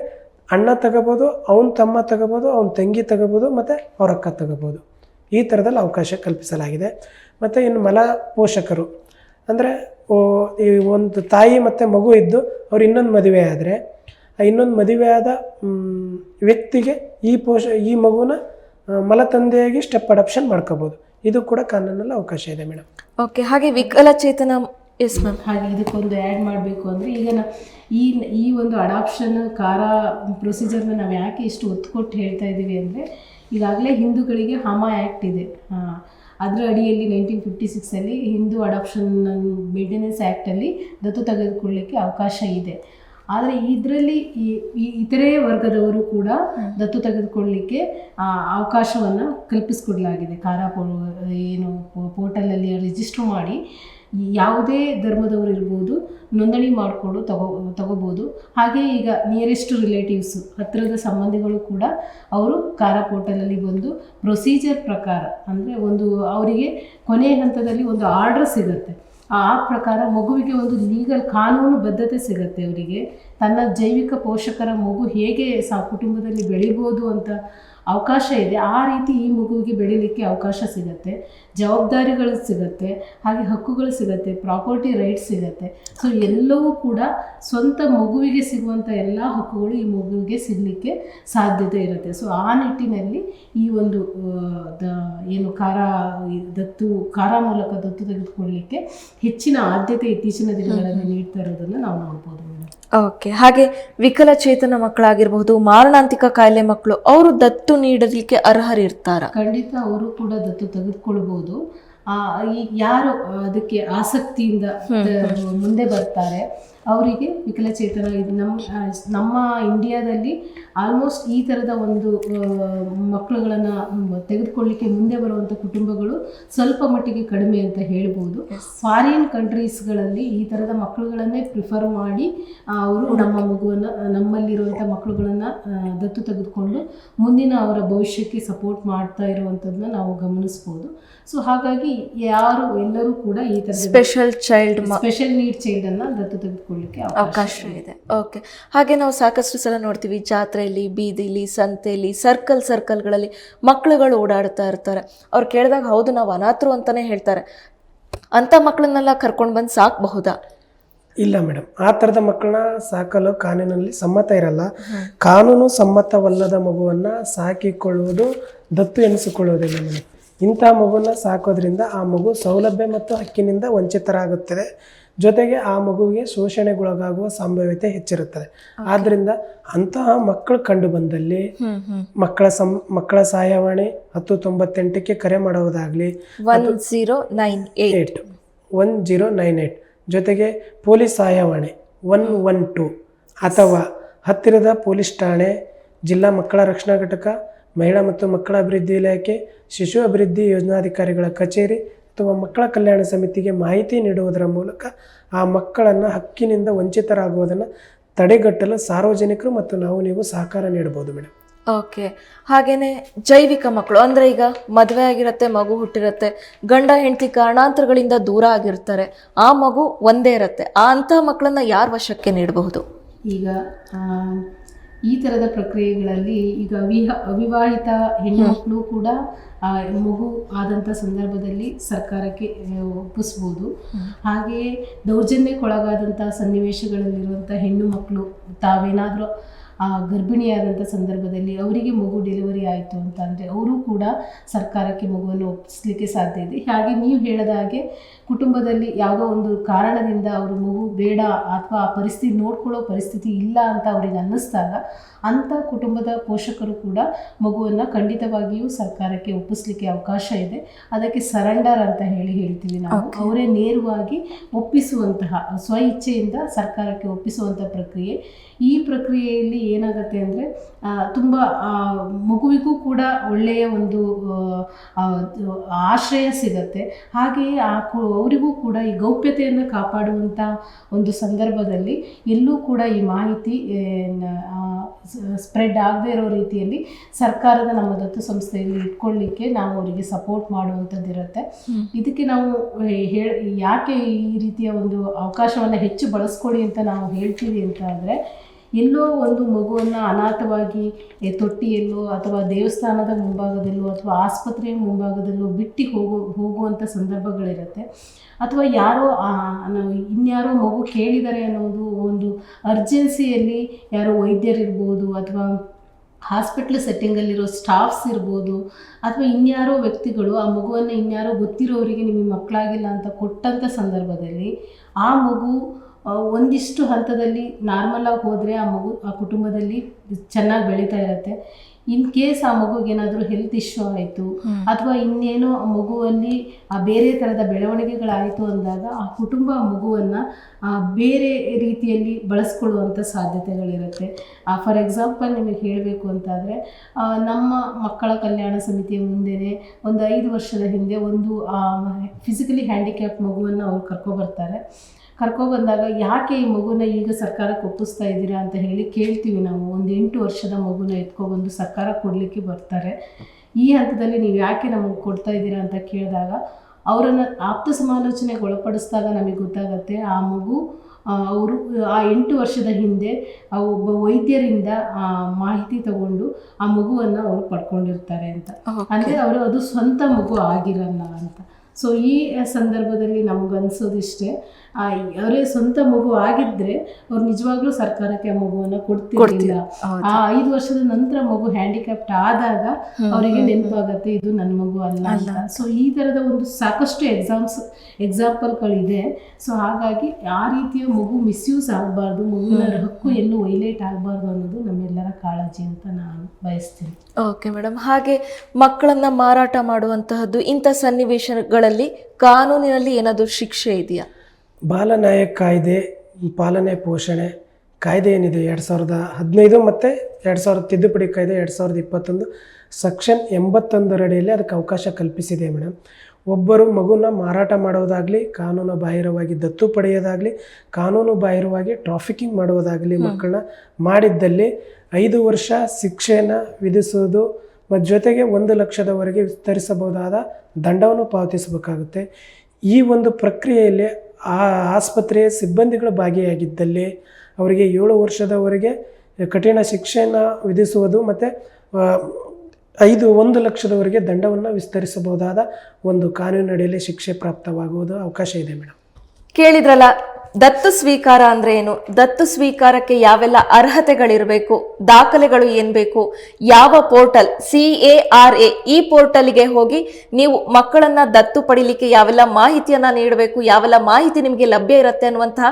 ಅಣ್ಣ ತಗೋಬೋದು ಅವನ ತಮ್ಮ ತಗೋಬೋದು ಅವನ ತಂಗಿ ತಗೋಬೋದು ಮತ್ತು ಅವ್ರ ಅಕ್ಕ ತಗೋಬೋದು. ಈ ಥರದಲ್ಲಿ ಅವಕಾಶ ಕಲ್ಪಿಸಲಾಗಿದೆ. ಮತ್ತು ಇನ್ನು ಮಲ ಪೋಷಕರು ಅಂದರೆ ಈ ಒಂದು ತಾಯಿ ಮತ್ತು ಮಗು ಇದ್ದು ಅವ್ರು ಇನ್ನೊಂದು ಮದುವೆ ಆದರೆ ಇನ್ನೊಂದು ಮದುವೆಯಾದ ಆದ ವ್ಯಕ್ತಿಗೆ ಈ ಪೋಷ ಈ ಮಗುನ ಮಲತಂದೆಯಾಗಿ ಸ್ಟೆಪ್ ಅಡಾಪ್ಷನ್ ಮಾಡ್ಕೋಬೋದು. ಇದು ಕೂಡ ಕಾನೂನಲ್ಲಿ ಅವಕಾಶ ಇದೆ ಮೇಡಮ್ ಓಕೆ ಹಾಗೆ ವಿಕಲಚೇತನ ಎಸ್ ಮ್ಯಾಮ್ ಹಾಗೆ ಇದಕ್ಕೊಂದು ಆ್ಯಡ್ ಮಾಡಬೇಕು ಅಂದರೆ ಈಗ ನಾ ಈ ಈ ಒಂದು ಅಡಾಪ್ಷನ್ ಕಾರ ಪ್ರೊಸೀಜರ್ನ ನಾವು ಯಾಕೆ ಇಷ್ಟು ಒತ್ತು ಕೊಟ್ಟು ಹೇಳ್ತಾ ಇದ್ದೀವಿ ಅಂದರೆ ಈಗಾಗಲೇ ಹಿಂದೂಗಳಿಗೆ ಹಮಾ ಆ್ಯಕ್ಟ್ ಇದೆ. ಆ, ಅದರ ಅಡಿಯಲ್ಲಿ ನೈನ್ಟೀನ್ ಫಿಫ್ಟಿ ಸಿಕ್ಸಲ್ಲಿ ಹಿಂದೂ ಅಡಾಪ್ಷನ್ ಮೇಂಟೆನೆನ್ಸ್ ಆ್ಯಕ್ಟಲ್ಲಿ ದತ್ತು ತೆಗೆದುಕೊಳ್ಳಿಕ್ಕೆ ಅವಕಾಶ ಇದೆ. ಆದರೆ ಇದರಲ್ಲಿ ಈ ಇತರೆ ವರ್ಗದವರು ಕೂಡ ದತ್ತು ತೆಗೆದುಕೊಳ್ಳಿಕ್ಕೆ ಆ, ಅವಕಾಶವನ್ನು ಕಲ್ಪಿಸಿಕೊಡಲಾಗಿದೆ. ಕಾರ ಪೋ ಏನು ಪೋರ್ಟಲಲ್ಲಿ ರಿಜಿಸ್ಟ್ರ್ ಮಾಡಿ. ಯಾವುದೇ ಧರ್ಮದವರು ಇರ್ಬೋದು, ನೋಂದಣಿ ಮಾಡಿಕೊಂಡು ತಗೋ, ತಗೋಬೋದು. ಹಾಗೆ ಈಗ ನಿಯರೆಸ್ಟ್ ರಿಲೇಟಿವ್ಸು ಹತ್ತಿರದ ಸಂಬಂಧಿಗಳು ಕೂಡ ಅವರು ಕಾರ ಪೋರ್ಟಲಲ್ಲಿ ಬಂದು ಪ್ರೊಸೀಜರ್ ಪ್ರಕಾರ ಅಂದರೆ ಒಂದು ಅವರಿಗೆ ಕೊನೆಯ ಹಂತದಲ್ಲಿ ಒಂದು ಆರ್ಡರ್ ಸಿಗುತ್ತೆ. ಆ ಪ್ರಕಾರ ಮಗುವಿಗೆ ಒಂದು ಲೀಗಲ್ ಕಾನೂನು ಬದ್ಧತೆ ಸಿಗುತ್ತೆ ಅವರಿಗೆ. ತನ್ನ ಜೈವಿಕ ಪೋಷಕರ ಮಗು ಹೇಗೆ ಸ ಕುಟುಂಬದಲ್ಲಿ ಬೆಳಿಬೋದು ಅಂತ ಅವಕಾಶ ಇದೆ. ಆ ರೀತಿ ಈ ಮಗುವಿಗೆ ಬೆಳೀಲಿಕ್ಕೆ ಅವಕಾಶ ಸಿಗುತ್ತೆ. ಜವಾಬ್ದಾರಿಗಳು ಸಿಗುತ್ತೆ. ಹಾಗೆ ಹಕ್ಕುಗಳು ಸಿಗುತ್ತೆ. ಪ್ರಾಪರ್ಟಿ ರೈಟ್ಸ್ ಸಿಗುತ್ತೆ. ಸೊ ಎಲ್ಲವೂ ಕೂಡ ಸ್ವಂತ ಮಗುವಿಗೆ ಸಿಗುವಂಥ ಎಲ್ಲ ಹಕ್ಕುಗಳು ಈ ಮಗುವಿಗೆ ಸಿಗಲಿಕ್ಕೆ ಸಾಧ್ಯತೆ ಇರುತ್ತೆ. ಸೊ ಆ ನಿಟ್ಟಿನಲ್ಲಿ ಈ ಒಂದು ದ ಏನು ಕಾರ ದತ್ತು ಕಾರ ಮೂಲಕ ದತ್ತು ತೆಗೆದುಕೊಳ್ಳಲಿಕ್ಕೆ ಹೆಚ್ಚಿನ ಆದ್ಯತೆ ಇತ್ತೀಚಿನ ದಿನಗಳಲ್ಲಿ ನೀಡ್ತಾ ಇರೋದನ್ನು ನಾವು ನೋಡ್ಬೋದು. ಓಕೆ. ಹಾಗೆ ವಿಕಲಚೇತನ ಮಕ್ಕಳಾಗಿರಬಹುದು ಮಾರಣಾಂತಿಕ ಕಾಯಿಲೆ ಮಕ್ಕಳು ಅವರು ದತ್ತು ನೀಡಲಿಕ್ಕೆ ಅರ್ಹರಿರ್ತಾರ? ಖಂಡಿತ ಅವರು ಕೂಡ ದತ್ತು ಈ ಯಾರು ಅದಕ್ಕೆ ಆಸಕ್ತಿಯಿಂದ ಮುಂದೆ ಬರ್ತಾರೆ ಅವರಿಗೆ ವಿಕಲಚೇತನ. ಇದು ನಮ್ಮ ನಮ್ಮ ಇಂಡಿಯಾದಲ್ಲಿ ಆಲ್ಮೋಸ್ಟ್ ಈ ಥರದ ಒಂದು ಮಕ್ಕಳುಗಳನ್ನು ತೆಗೆದುಕೊಳ್ಳಿಕ್ಕೆ ಮುಂದೆ ಬರುವಂಥ ಕುಟುಂಬಗಳು ಸ್ವಲ್ಪ ಮಟ್ಟಿಗೆ ಕಡಿಮೆ ಅಂತ ಹೇಳ್ಬೋದು. ಫಾರಿನ್ ಕಂಟ್ರೀಸ್ಗಳಲ್ಲಿ ಈ ಥರದ ಮಕ್ಕಳುಗಳನ್ನೇ ಪ್ರಿಫರ್ ಮಾಡಿ ಅವರು ನಮ್ಮ ಮಗುವನ್ನು ನಮ್ಮಲ್ಲಿರುವಂಥ ಮಕ್ಕಳುಗಳನ್ನು ದತ್ತು ತೆಗೆದುಕೊಂಡು ಮುಂದಿನ ಅವರ ಭವಿಷ್ಯಕ್ಕೆ ಸಪೋರ್ಟ್ ಮಾಡ್ತಾ ಇರುವಂಥದ್ದನ್ನ ನಾವು ಗಮನಿಸ್ಬೋದು. ಸೊ ಹಾಗಾಗಿ ಯಾರು ಎಲ್ಲರೂ ಕೂಡ ಈ ಥರ special child special need child ಅನ್ನ ದತ್ತು ತೆಗೆದುಕೊಳ್ಳಿಕ್ಕೆ ಅವಕಾಶ ಇದೆ. ಓಕೆ ಹಾಗೆ ನಾವು ಸಾಕಷ್ಟು ಸಲ ನೋಡ್ತೀವಿ ಜಾತ್ರೆಯಲ್ಲಿ ಬೀದಿಲಿ ಸಂತೆಯಲ್ಲಿ ಸರ್ಕಲ್ ಸರ್ಕಲ್ಗಳಲ್ಲಿ ಮಕ್ಕಳುಗಳು ಓಡಾಡ್ತಾ ಇರ್ತಾರೆ. ಅವ್ರು ಕೇಳಿದಾಗ ಹೌದು ನಾವು ಅನಾಥರು ಅಂತಾನೆ ಹೇಳ್ತಾರೆ. ಅಂಥ ಮಕ್ಕಳನ್ನೆಲ್ಲ ಕರ್ಕೊಂಡು ಬಂದು ಸಾಕಬಹುದಾ? ಇಲ್ಲ ಮೇಡಮ್ ಆ ಥರದ ಮಕ್ಕಳನ್ನ ಸಾಕಲು ಕಾನೂನಲ್ಲಿ ಸಮ್ಮತ ಇರಲ್ಲ. ಕಾನೂನು ಸಮ್ಮತವಲ್ಲದ ಮಗುವನ್ನು ಸಾಕಿಕೊಳ್ಳುವುದು ದತ್ತು ಎನಿಸಿಕೊಳ್ಳುವುದಿಲ್ಲ ಮೇಡಮ್ ಇಂಥ ಮಗುನ ಸಾಕೋದ್ರಿಂದ ಆ ಮಗು ಸೌಲಭ್ಯ ಮತ್ತು ಹಕ್ಕಿನಿಂದ ವಂಚಿತರಾಗುತ್ತದೆ. ಜೊತೆಗೆ ಆ ಮಗುವಿಗೆ ಶೋಷಣೆಗೊಳಗಾಗುವ ಸಂಭಾವ್ಯತೆ ಹೆಚ್ಚಿರುತ್ತದೆ. ಆದ್ದರಿಂದ ಅಂತಹ ಮಕ್ಕಳು ಕಂಡು ಬಂದಲ್ಲಿ ಮಕ್ಕಳ ಸಂ ಮಕ್ಕಳ ಸಹಾಯವಾಣಿ ಹತ್ತು ತೊಂಬತ್ತೆಂಟಕ್ಕೆ ಕರೆ ಮಾಡುವುದಾಗಲಿ one zero nine eight eight one zero nine eight ಜೊತೆಗೆ ಪೊಲೀಸ್ ಸಹಾಯವಾಣಿ ಒನ್ ಒನ್ ಟು ಅಥವಾ ಹತ್ತಿರದ ಪೊಲೀಸ್ ಠಾಣೆ ಜಿಲ್ಲಾ ಮಕ್ಕಳ ರಕ್ಷಣಾ ಘಟಕ ಮಹಿಳಾ ಮತ್ತು ಮಕ್ಕಳ ಅಭಿವೃದ್ಧಿ ಇಲಾಖೆ ಶಿಶು ಅಭಿವೃದ್ಧಿ ಯೋಜನಾಧಿಕಾರಿಗಳ ಕಚೇರಿ ಅಥವಾ ಮಕ್ಕಳ ಕಲ್ಯಾಣ ಸಮಿತಿಗೆ ಮಾಹಿತಿ ನೀಡುವುದರ ಮೂಲಕ ಆ ಮಕ್ಕಳನ್ನು ಹಕ್ಕಿನಿಂದ ವಂಚಿತರಾಗುವುದನ್ನು ತಡೆಗಟ್ಟಲು ಸಾರ್ವಜನಿಕರು ಮತ್ತು ನಾವು ನೀವು ಸಹಕಾರ ನೀಡಬಹುದು ಮೇಡಮ್ ಓಕೆ. ಹಾಗೇನೆ ಜೈವಿಕ ಮಕ್ಕಳು ಅಂದ್ರೆ ಈಗ ಮದುವೆ ಆಗಿರುತ್ತೆ ಮಗು ಹುಟ್ಟಿರುತ್ತೆ ಗಂಡ ಹೆಂಡತಿ ಕಾರಣಾಂತರಗಳಿಂದ ದೂರ ಆಗಿರ್ತಾರೆ ಆ ಮಗು ಒಂದೇ ಇರುತ್ತೆ ಆ ಅಂತಹ ಮಕ್ಕಳನ್ನ ಯಾರ ವಶಕ್ಕೆ ನೀಡಬಹುದು? ಈಗ ಈ ಥರದ ಪ್ರಕ್ರಿಯೆಗಳಲ್ಲಿ ಈಗ ಅವಿಹ ಅವಿವಾಹಿತ ಹೆಣ್ಣುಮಕ್ಕಳು ಕೂಡ ಆ, ಮಗು ಆದಂಥ ಸಂದರ್ಭದಲ್ಲಿ ಸರ್ಕಾರಕ್ಕೆ ಆ, ಒಪ್ಪಿಸ್ಬೋದು. ಹಾಗೆಯೇ ದೌರ್ಜನ್ಯಕ್ಕೊಳಗಾದಂಥ ಸನ್ನಿವೇಶಗಳಲ್ಲಿರುವಂಥ ಹೆಣ್ಣು ಮಕ್ಕಳು ತಾವೇನಾದರೂ ಆ ಗರ್ಭಿಣಿಯಾದಂಥ ಸಂದರ್ಭದಲ್ಲಿ ಅವರಿಗೆ ಮಗು ಡೆಲಿವರಿ ಆಯಿತು ಅಂತ ಅಂದರೆ ಅವರು ಕೂಡ ಸರ್ಕಾರಕ್ಕೆ ಮಗುವನ್ನು ಒಪ್ಪಿಸ್ಲಿಕ್ಕೆ ಸಾಧ್ಯ ಇದೆ. ಹಾಗೆ ನೀವು ಹೇಳಿದ ಹಾಗೆ ಕುಟುಂಬದಲ್ಲಿ ಯಾವುದೋ ಒಂದು ಕಾರಣದಿಂದ ಅವರು ಮಗು ಬೇಡ ಅಥವಾ ಆ ಪರಿಸ್ಥಿತಿ ನೋಡ್ಕೊಳ್ಳೋ ಪರಿಸ್ಥಿತಿ ಇಲ್ಲ ಅಂತ ಅವರಿಗೆ ಅನ್ನಿಸ್ದಾಗ ಅಂಥ ಕುಟುಂಬದ ಪೋಷಕರು ಕೂಡ ಮಗುವನ್ನು ಖಂಡಿತವಾಗಿಯೂ ಸರ್ಕಾರಕ್ಕೆ ಒಪ್ಪಿಸಲಿಕ್ಕೆ ಅವಕಾಶ ಇದೆ. ಅದಕ್ಕೆ ಸರೆಂಡರ್ ಅಂತ ಹೇಳಿ ಹೇಳ್ತೀವಿ ನಾವು. ಅವರೇ ನೇರವಾಗಿ ಒಪ್ಪಿಸುವಂತಹ ಸ್ವ ಇಚ್ಛೆಯಿಂದ ಸರ್ಕಾರಕ್ಕೆ ಒಪ್ಪಿಸುವಂಥ ಪ್ರಕ್ರಿಯೆ ಈ ಪ್ರಕ್ರಿಯೆಯಲ್ಲಿ ಏನಾಗುತ್ತೆ ಅಂದರೆ ತುಂಬ ಮಗುವಿಗೂ ಕೂಡ ಒಳ್ಳೆಯ ಒಂದು ಆಶ್ರಯ ಸಿಗತ್ತೆ. ಹಾಗೆಯೇ ಆ ಕು- ಅವರಿಗೂ ಕೂಡ ಈ ಗೌಪ್ಯತೆಯನ್ನು ಕಾಪಾಡುವಂಥ ಒಂದು ಸಂದರ್ಭದಲ್ಲಿ ಎಲ್ಲೂ ಕೂಡ ಈ ಮಾಹಿತಿ ಸ್ಪ್ರೆಡ್ ಆಗದೇ ಇರೋ ರೀತಿಯಲ್ಲಿ ಸರ್ಕಾರದ ನಮ್ಮ ದತ್ತು ಸಂಸ್ಥೆಯಲ್ಲಿ ಇಟ್ಕೊಳ್ಳಿಕ್ಕೆ ನಾವು ಅವರಿಗೆ ಸಪೋರ್ಟ್ ಮಾಡುವಂಥದ್ದಿರುತ್ತೆ. ಇದಕ್ಕೆ ನಾವು ಹೇಳ ಯಾಕೆ ಈ ರೀತಿಯ ಒಂದು ಅವಕಾಶವನ್ನು ಹೆಚ್ಚು ಬಳಸ್ಕೊಳ್ಳಿ ಅಂತ ನಾವು ಹೇಳ್ತೀವಿ ಅಂತ ಅಂದರೆ ಎಲ್ಲೋ ಒಂದು ಮಗುವನ್ನು ಅನಾಥವಾಗಿ ತೊಟ್ಟಿಯಲ್ಲೋ ಅಥವಾ ದೇವಸ್ಥಾನದ ಮುಂಭಾಗದಲ್ಲೋ ಅಥವಾ ಆಸ್ಪತ್ರೆಯ ಮುಂಭಾಗದಲ್ಲೋ ಬಿಟ್ಟು ಹೋಗೋ ಹೋಗುವಂಥ ಸಂದರ್ಭಗಳಿರುತ್ತೆ. ಅಥವಾ ಯಾರೋ ಇನ್ಯಾರೋ ಮಗು ಕೇಳಿದ್ದಾರೆ ಅನ್ನೋದು ಒಂದು ಅರ್ಜೆನ್ಸಿಯಲ್ಲಿ ಯಾರೋ ವೈದ್ಯರಿರ್ಬೋದು ಅಥವಾ ಹಾಸ್ಪಿಟ್ಲ್ ಸೆಟ್ಟಿಂಗಲ್ಲಿರೋ ಸ್ಟಾಫ್ಸ್ ಇರ್ಬೋದು ಅಥವಾ ಇನ್ಯಾರೋ ವ್ಯಕ್ತಿಗಳು ಆ ಮಗುವನ್ನು ಇನ್ಯಾರೋ ಗೊತ್ತಿರೋರಿಗೆ ನಿಮಗೆ ಮಕ್ಕಳಾಗಿಲ್ಲ ಅಂತ ಕೊಟ್ಟಂಥ ಸಂದರ್ಭದಲ್ಲಿ ಆ ಮಗು ಒಂದಿಷ್ಟು ಹಂತದಲ್ಲಿ ನಾರ್ಮಲಾಗಿ ಹೋದರೆ ಆ ಮಗು ಆ ಕುಟುಂಬದಲ್ಲಿ ಚೆನ್ನಾಗಿ ಬೆಳೀತಾ ಇರುತ್ತೆ. ಇನ್ ಕೇಸ್ ಆ ಮಗುಗೇನಾದರೂ ಹೆಲ್ತ್ ಇಶ್ಯೂ ಆಯಿತು ಅಥವಾ ಇನ್ನೇನೋ ಆ ಮಗುವಲ್ಲಿ ಆ ಬೇರೆ ಥರದ ಬೆಳವಣಿಗೆಗಳಾಯಿತು ಅಂದಾಗ ಆ ಕುಟುಂಬ ಆ ಮಗುವನ್ನು ಬೇರೆ ರೀತಿಯಲ್ಲಿ ಬಳಸ್ಕೊಳ್ಳುವಂಥ ಸಾಧ್ಯತೆಗಳಿರುತ್ತೆ. ಫಾರ್ ಎಕ್ಸಾಂಪಲ್ ನಿಮಗೆ ಹೇಳಬೇಕು ಅಂತಾದರೆ ನಮ್ಮ ಮಕ್ಕಳ ಕಲ್ಯಾಣ ಸಮಿತಿಯ ಮುಂದೆನೇ ಒಂದು ಐದು ವರ್ಷದ ಹಿಂದೆ ಒಂದು ಫಿಸಿಕಲಿ ಹ್ಯಾಂಡಿಕ್ಯಾಪ್ ಮಗುವನ್ನು ಅವ್ರು ಕರ್ಕೊಬರ್ತಾರೆ. ಕರ್ಕೊಬಂದಾಗ ಯಾಕೆ ಈ ಮಗುನ ಈಗ ಸರ್ಕಾರಕ್ಕೆ ಒಪ್ಪಿಸ್ತಾ ಇದ್ದೀರಾ ಅಂತ ಹೇಳಿ ಕೇಳ್ತೀವಿ ನಾವು. ಒಂದು ಎಂಟು ವರ್ಷದ ಮಗುನ ಎತ್ಕೊಬಂದು ಸರ್ಕಾರ ಕೊಡಲಿಕ್ಕೆ ಬರ್ತಾರೆ. ಈ ಹಂತದಲ್ಲಿ ನೀವು ಯಾಕೆ ನಮಗೆ ಕೊಡ್ತಾ ಇದ್ದೀರಾ ಅಂತ ಕೇಳಿದಾಗ ಅವರನ್ನು ಆಪ್ತ ಸಮಾಲೋಚನೆಗೆ ಒಳಪಡಿಸಿದಾಗ ನಮಗೆ ಗೊತ್ತಾಗತ್ತೆ ಆ ಮಗು ಅವರು ಆ ಎಂಟು ವರ್ಷದ ಹಿಂದೆ ಆ ಒಬ್ಬ ವೈದ್ಯರಿಂದ ಮಾಹಿತಿ ತಗೊಂಡು ಆ ಮಗುವನ್ನು ಅವರು ಪಡ್ಕೊಂಡಿರ್ತಾರೆ ಅಂತ. ಅಂದರೆ ಅವರು ಅದು ಸ್ವಂತ ಮಗು ಆಗಿರಲ್ಲ ಅಂತ. ಸೊ ಈ ಸಂದರ್ಭದಲ್ಲಿ ನಮಗನ್ಸೋದಿಷ್ಟೇ ಅವರೇ ಸ್ವಂತ ಮಗು ಆಗಿದ್ರೆ ಅವ್ರು ನಿಜವಾಗ್ಲೂ ಸರ್ಕಾರಕ್ಕೆ ಆ ಮಗುವನ್ನು ಕೊಡ್ತಿರ್ಲಿಲ್ಲ. ಆ ಐದು ವರ್ಷದ ನಂತರ ಮಗು ಹ್ಯಾಂಡಿಕ್ಯಾಪ್ಟ್ ಆದಾಗ ಅವರಿಗೆ ನೆನಪಾಗತ್ತೆ ಇದು ನನ್ನ ಮಗು ಅಲ್ಲ ಅಂತ. ಸೊ ಈ ತರದ ಒಂದು ಸಾಕಷ್ಟು ಎಕ್ಸಾಮ್ಸ್ ಎಕ್ಸಾಂಪಲ್ಗಳಿದೆ ಸೊ ಹಾಗಾಗಿ ಆ ರೀತಿಯ ಮಗು ಮಿಸ್ಯೂಸ್ ಆಗಬಾರ್ದು ಮಗುವಿನ ಹಕ್ಕು ಎಲ್ಲೂ ವೈಲೇಟ್ ಆಗಬಾರ್ದು ಅನ್ನೋದು ನಮ್ಮೆಲ್ಲರ ಕಾಳಜಿ ಅಂತ ನಾನು ಬಯಸ್ತೀನಿ. ಓಕೆ ಮೇಡಮ್ ಹಾಗೆ ಮಕ್ಕಳನ್ನ ಮಾರಾಟ ಮಾಡುವಂತಹದ್ದು ಇಂಥ ಸನ್ನಿವೇಶಗಳಲ್ಲಿ ಕಾನೂನಿನಲ್ಲಿ ಏನಾದರೂ ಶಿಕ್ಷೆ ಇದೆಯಾ? ಬಾಲನಾಯಕ್ ಕಾಯ್ದೆ ಪಾಲನೆ ಪೋಷಣೆ ಕಾಯ್ದೆ ಏನಿದೆ? ಎರಡು ಸಾವಿರದ ಹದಿನೈದು ಮತ್ತು ಎರಡು ಸಾವಿರದ ತಿದ್ದುಪಡಿ ಕಾಯ್ದೆ ಎರಡು ಸಾವಿರದ ಇಪ್ಪತ್ತೊಂದು ಸೆಕ್ಷನ್ ಎಂಬತ್ತೊಂದರಡಿಯಲ್ಲಿ ಅದಕ್ಕೆ ಅವಕಾಶ ಕಲ್ಪಿಸಿದೆ ಮೇಡಮ್. ಒಬ್ಬರು ಮಗುನ ಮಾರಾಟ ಮಾಡೋದಾಗಲಿ ಕಾನೂನು ಬಾಹಿರವಾಗಿ ದತ್ತು ಪಡೆಯೋದಾಗಲಿ ಕಾನೂನು ಬಾಹಿರವಾಗಿ ಟ್ರಾಫಿಕಿಂಗ್ ಮಾಡುವುದಾಗಲಿ ಮಕ್ಕಳನ್ನ ಮಾಡಿದ್ದಲ್ಲಿ ಐದು ವರ್ಷ ಶಿಕ್ಷೆಯನ್ನು ವಿಧಿಸುವುದು ಮತ್ತು ಜೊತೆಗೆ ಒಂದು ಲಕ್ಷದವರೆಗೆ ವಿಸ್ತರಿಸಬಹುದಾದ ದಂಡವನ್ನು ಪಾವತಿಸಬೇಕಾಗುತ್ತೆ. ಈ ಒಂದು ಪ್ರಕ್ರಿಯೆಯಲ್ಲಿ ಆ ಆಸ್ಪತ್ರೆಯ ಸಿಬ್ಬಂದಿಗಳು ಭಾಗಿಯಾಗಿದ್ದಲ್ಲಿ ಅವರಿಗೆ ಏಳು ವರ್ಷದವರೆಗೆ ಕಠಿಣ ಶಿಕ್ಷೆಯನ್ನು ವಿಧಿಸುವುದು ಮತ್ತು ಐದು, ಒಂದು ಲಕ್ಷದವರೆಗೆ ದಂಡವನ್ನು ವಿಸ್ತರಿಸಬಹುದಾದ ಒಂದು ಕಾನೂನಿನಡಿಯಲ್ಲಿ ಶಿಕ್ಷೆ ಪ್ರಾಪ್ತವಾಗುವುದು ಅವಕಾಶ ಇದೆ ಮೇಡಮ್. ಕೇಳಿದ್ರಲ್ಲ ದತ್ತು ಸ್ವೀಕಾರ ಅಂದ್ರೆ ಏನು? ದತ್ತು ಸ್ವೀಕಾರಕ್ಕೆ ಯಾವೆಲ್ಲ ಅರ್ಹತೆಗಳಿರಬೇಕು? ದಾಖಲೆಗಳು ಏನ್ ಬೇಕು? ಯಾವ portal? C A R A. ಈ ಪೋರ್ಟಲ್ಗೆ ಹೋಗಿ ನೀವು ಮಕ್ಕಳನ್ನ ದತ್ತು ಪಡಿಲಿಕ್ಕೆ ಯಾವೆಲ್ಲ ಮಾಹಿತಿಯನ್ನ ನೀಡಬೇಕು? ಯಾವೆಲ್ಲ ಮಾಹಿತಿ ನಿಮಗೆ ಲಭ್ಯ ಇರುತ್ತೆ ಅನ್ನುವಂತಹ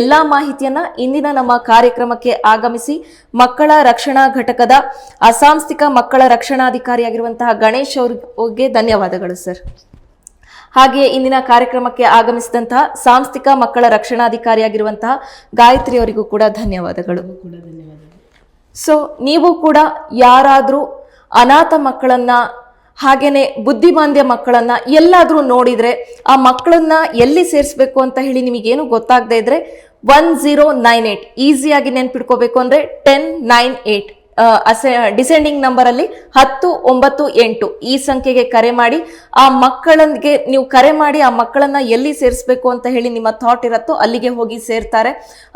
ಎಲ್ಲಾ ಮಾಹಿತಿಯನ್ನ ಇಂದಿನ ನಮ್ಮ ಕಾರ್ಯಕ್ರಮಕ್ಕೆ ಆಗಮಿಸಿ ಮಕ್ಕಳ ರಕ್ಷಣಾ ಘಟಕದ ಅಸಾಂಸ್ಥಿಕ ಮಕ್ಕಳ ರಕ್ಷಣಾಧಿಕಾರಿಯಾಗಿರುವಂತಹ ಗಣೇಶ್ ಅವ್ರಿಗೆ ಧನ್ಯವಾದಗಳು ಸರ್. ಹಾಗೆಯೇ ಇಂದಿನ ಕಾರ್ಯಕ್ರಮಕ್ಕೆ ಆಗಮಿಸಿದಂತಹ ಸಾಂಸ್ಥಿಕ ಮಕ್ಕಳ ರಕ್ಷಣಾಧಿಕಾರಿಯಾಗಿರುವಂತಹ ಗಾಯತ್ರಿ ಅವರಿಗೂ ಕೂಡ ಧನ್ಯವಾದಗಳು. ಸೊ ನೀವು ಕೂಡ ಯಾರಾದರೂ ಅನಾಥ ಮಕ್ಕಳನ್ನ ಹಾಗೇನೆ ಬುದ್ಧಿಮಾಂದ್ಯ ಮಕ್ಕಳನ್ನ ಎಲ್ಲಾದರೂ ನೋಡಿದ್ರೆ ಆ ಮಕ್ಕಳನ್ನ ಎಲ್ಲಿ ಸೇರಿಸಬೇಕು ಅಂತ ಹೇಳಿ ನಿಮಗೇನು ಗೊತ್ತಾಗದೇ ಇದ್ರೆ ಒನ್ ಜೀರೋ ನೈನ್ ಏಟ್ ಈಸಿಯಾಗಿ ನೆನ್ಪಿಟ್ಕೋಬೇಕು ಅಂದರೆ ten nine eight descending number ಅಲ್ಲಿ ಹತ್ತು, ಒಂಬತ್ತು, ಎಂಟು ಈ ಸಂಖ್ಯೆಗೆ ಕರೆ ಮಾಡಿ. ಆ ಮಕ್ಕಳಿಗೆ ನೀವು ಕರೆ ಮಾಡಿ, ಆ ಮಕ್ಕಳನ್ನ ಎಲ್ಲಿ ಸೇರಿಸಬೇಕು ಅಂತ ಹೇಳಿ ನಿಮ್ಮ ಥಾಟ್ ಇರತ್ತೋ ಅಲ್ಲಿಗೆ ಹೋಗಿ ಸೇರ್ತಾರೆ.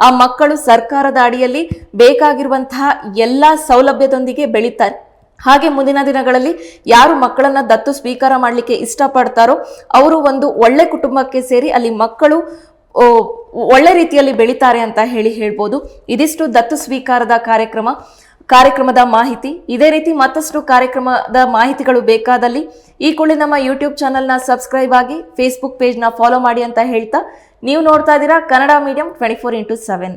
ಆ ಮಕ್ಕಳು ಸರ್ಕಾರದ ಅಡಿಯಲ್ಲಿ ಬೇಕಾಗಿರುವಂತಹ ಎಲ್ಲ ಸೌಲಭ್ಯದೊಂದಿಗೆ ಬೆಳೀತಾರೆ. ಹಾಗೆ ಮುಂದಿನ ದಿನಗಳಲ್ಲಿ ಯಾರು ಮಕ್ಕಳನ್ನ ದತ್ತು ಸ್ವೀಕಾರ ಮಾಡಲಿಕ್ಕೆ ಇಷ್ಟಪಡ್ತಾರೋ ಅವರು ಒಂದು ಒಳ್ಳೆ ಕುಟುಂಬಕ್ಕೆ ಸೇರಿ ಅಲ್ಲಿ ಮಕ್ಕಳು ಒಳ್ಳೆ ರೀತಿಯಲ್ಲಿ ಬೆಳೀತಾರೆ ಅಂತ ಹೇಳಿ ಹೇಳ್ಬೋದು. ಇದಿಷ್ಟು ದತ್ತು ಸ್ವೀಕಾರದ ಕಾರ್ಯಕ್ರಮ. ಕಾರ್ಯಕ್ರಮದ ಮಾಹಿತಿ. ಇದೇ ರೀತಿ ಮತ್ತಷ್ಟು ಕಾರ್ಯಕ್ರಮದ ಮಾಹಿತಿಗಳು ಬೇಕಾದಲ್ಲಿ ಈ ಕೂಡಲೇ ನಮ್ಮ ಯೂಟ್ಯೂಬ್ ಚಾನಲ್ನ ಸಬ್ಸ್ಕ್ರೈಬ್ ಆಗಿ ಫೇಸ್ಬುಕ್ ಪೇಜ್ನ ಫಾಲೋ ಮಾಡಿ ಅಂತ ಹೇಳ್ತಾ, ನೀವು ನೋಡ್ತಾ ಇದ್ದೀರಾ Kannada medium twenty four into seven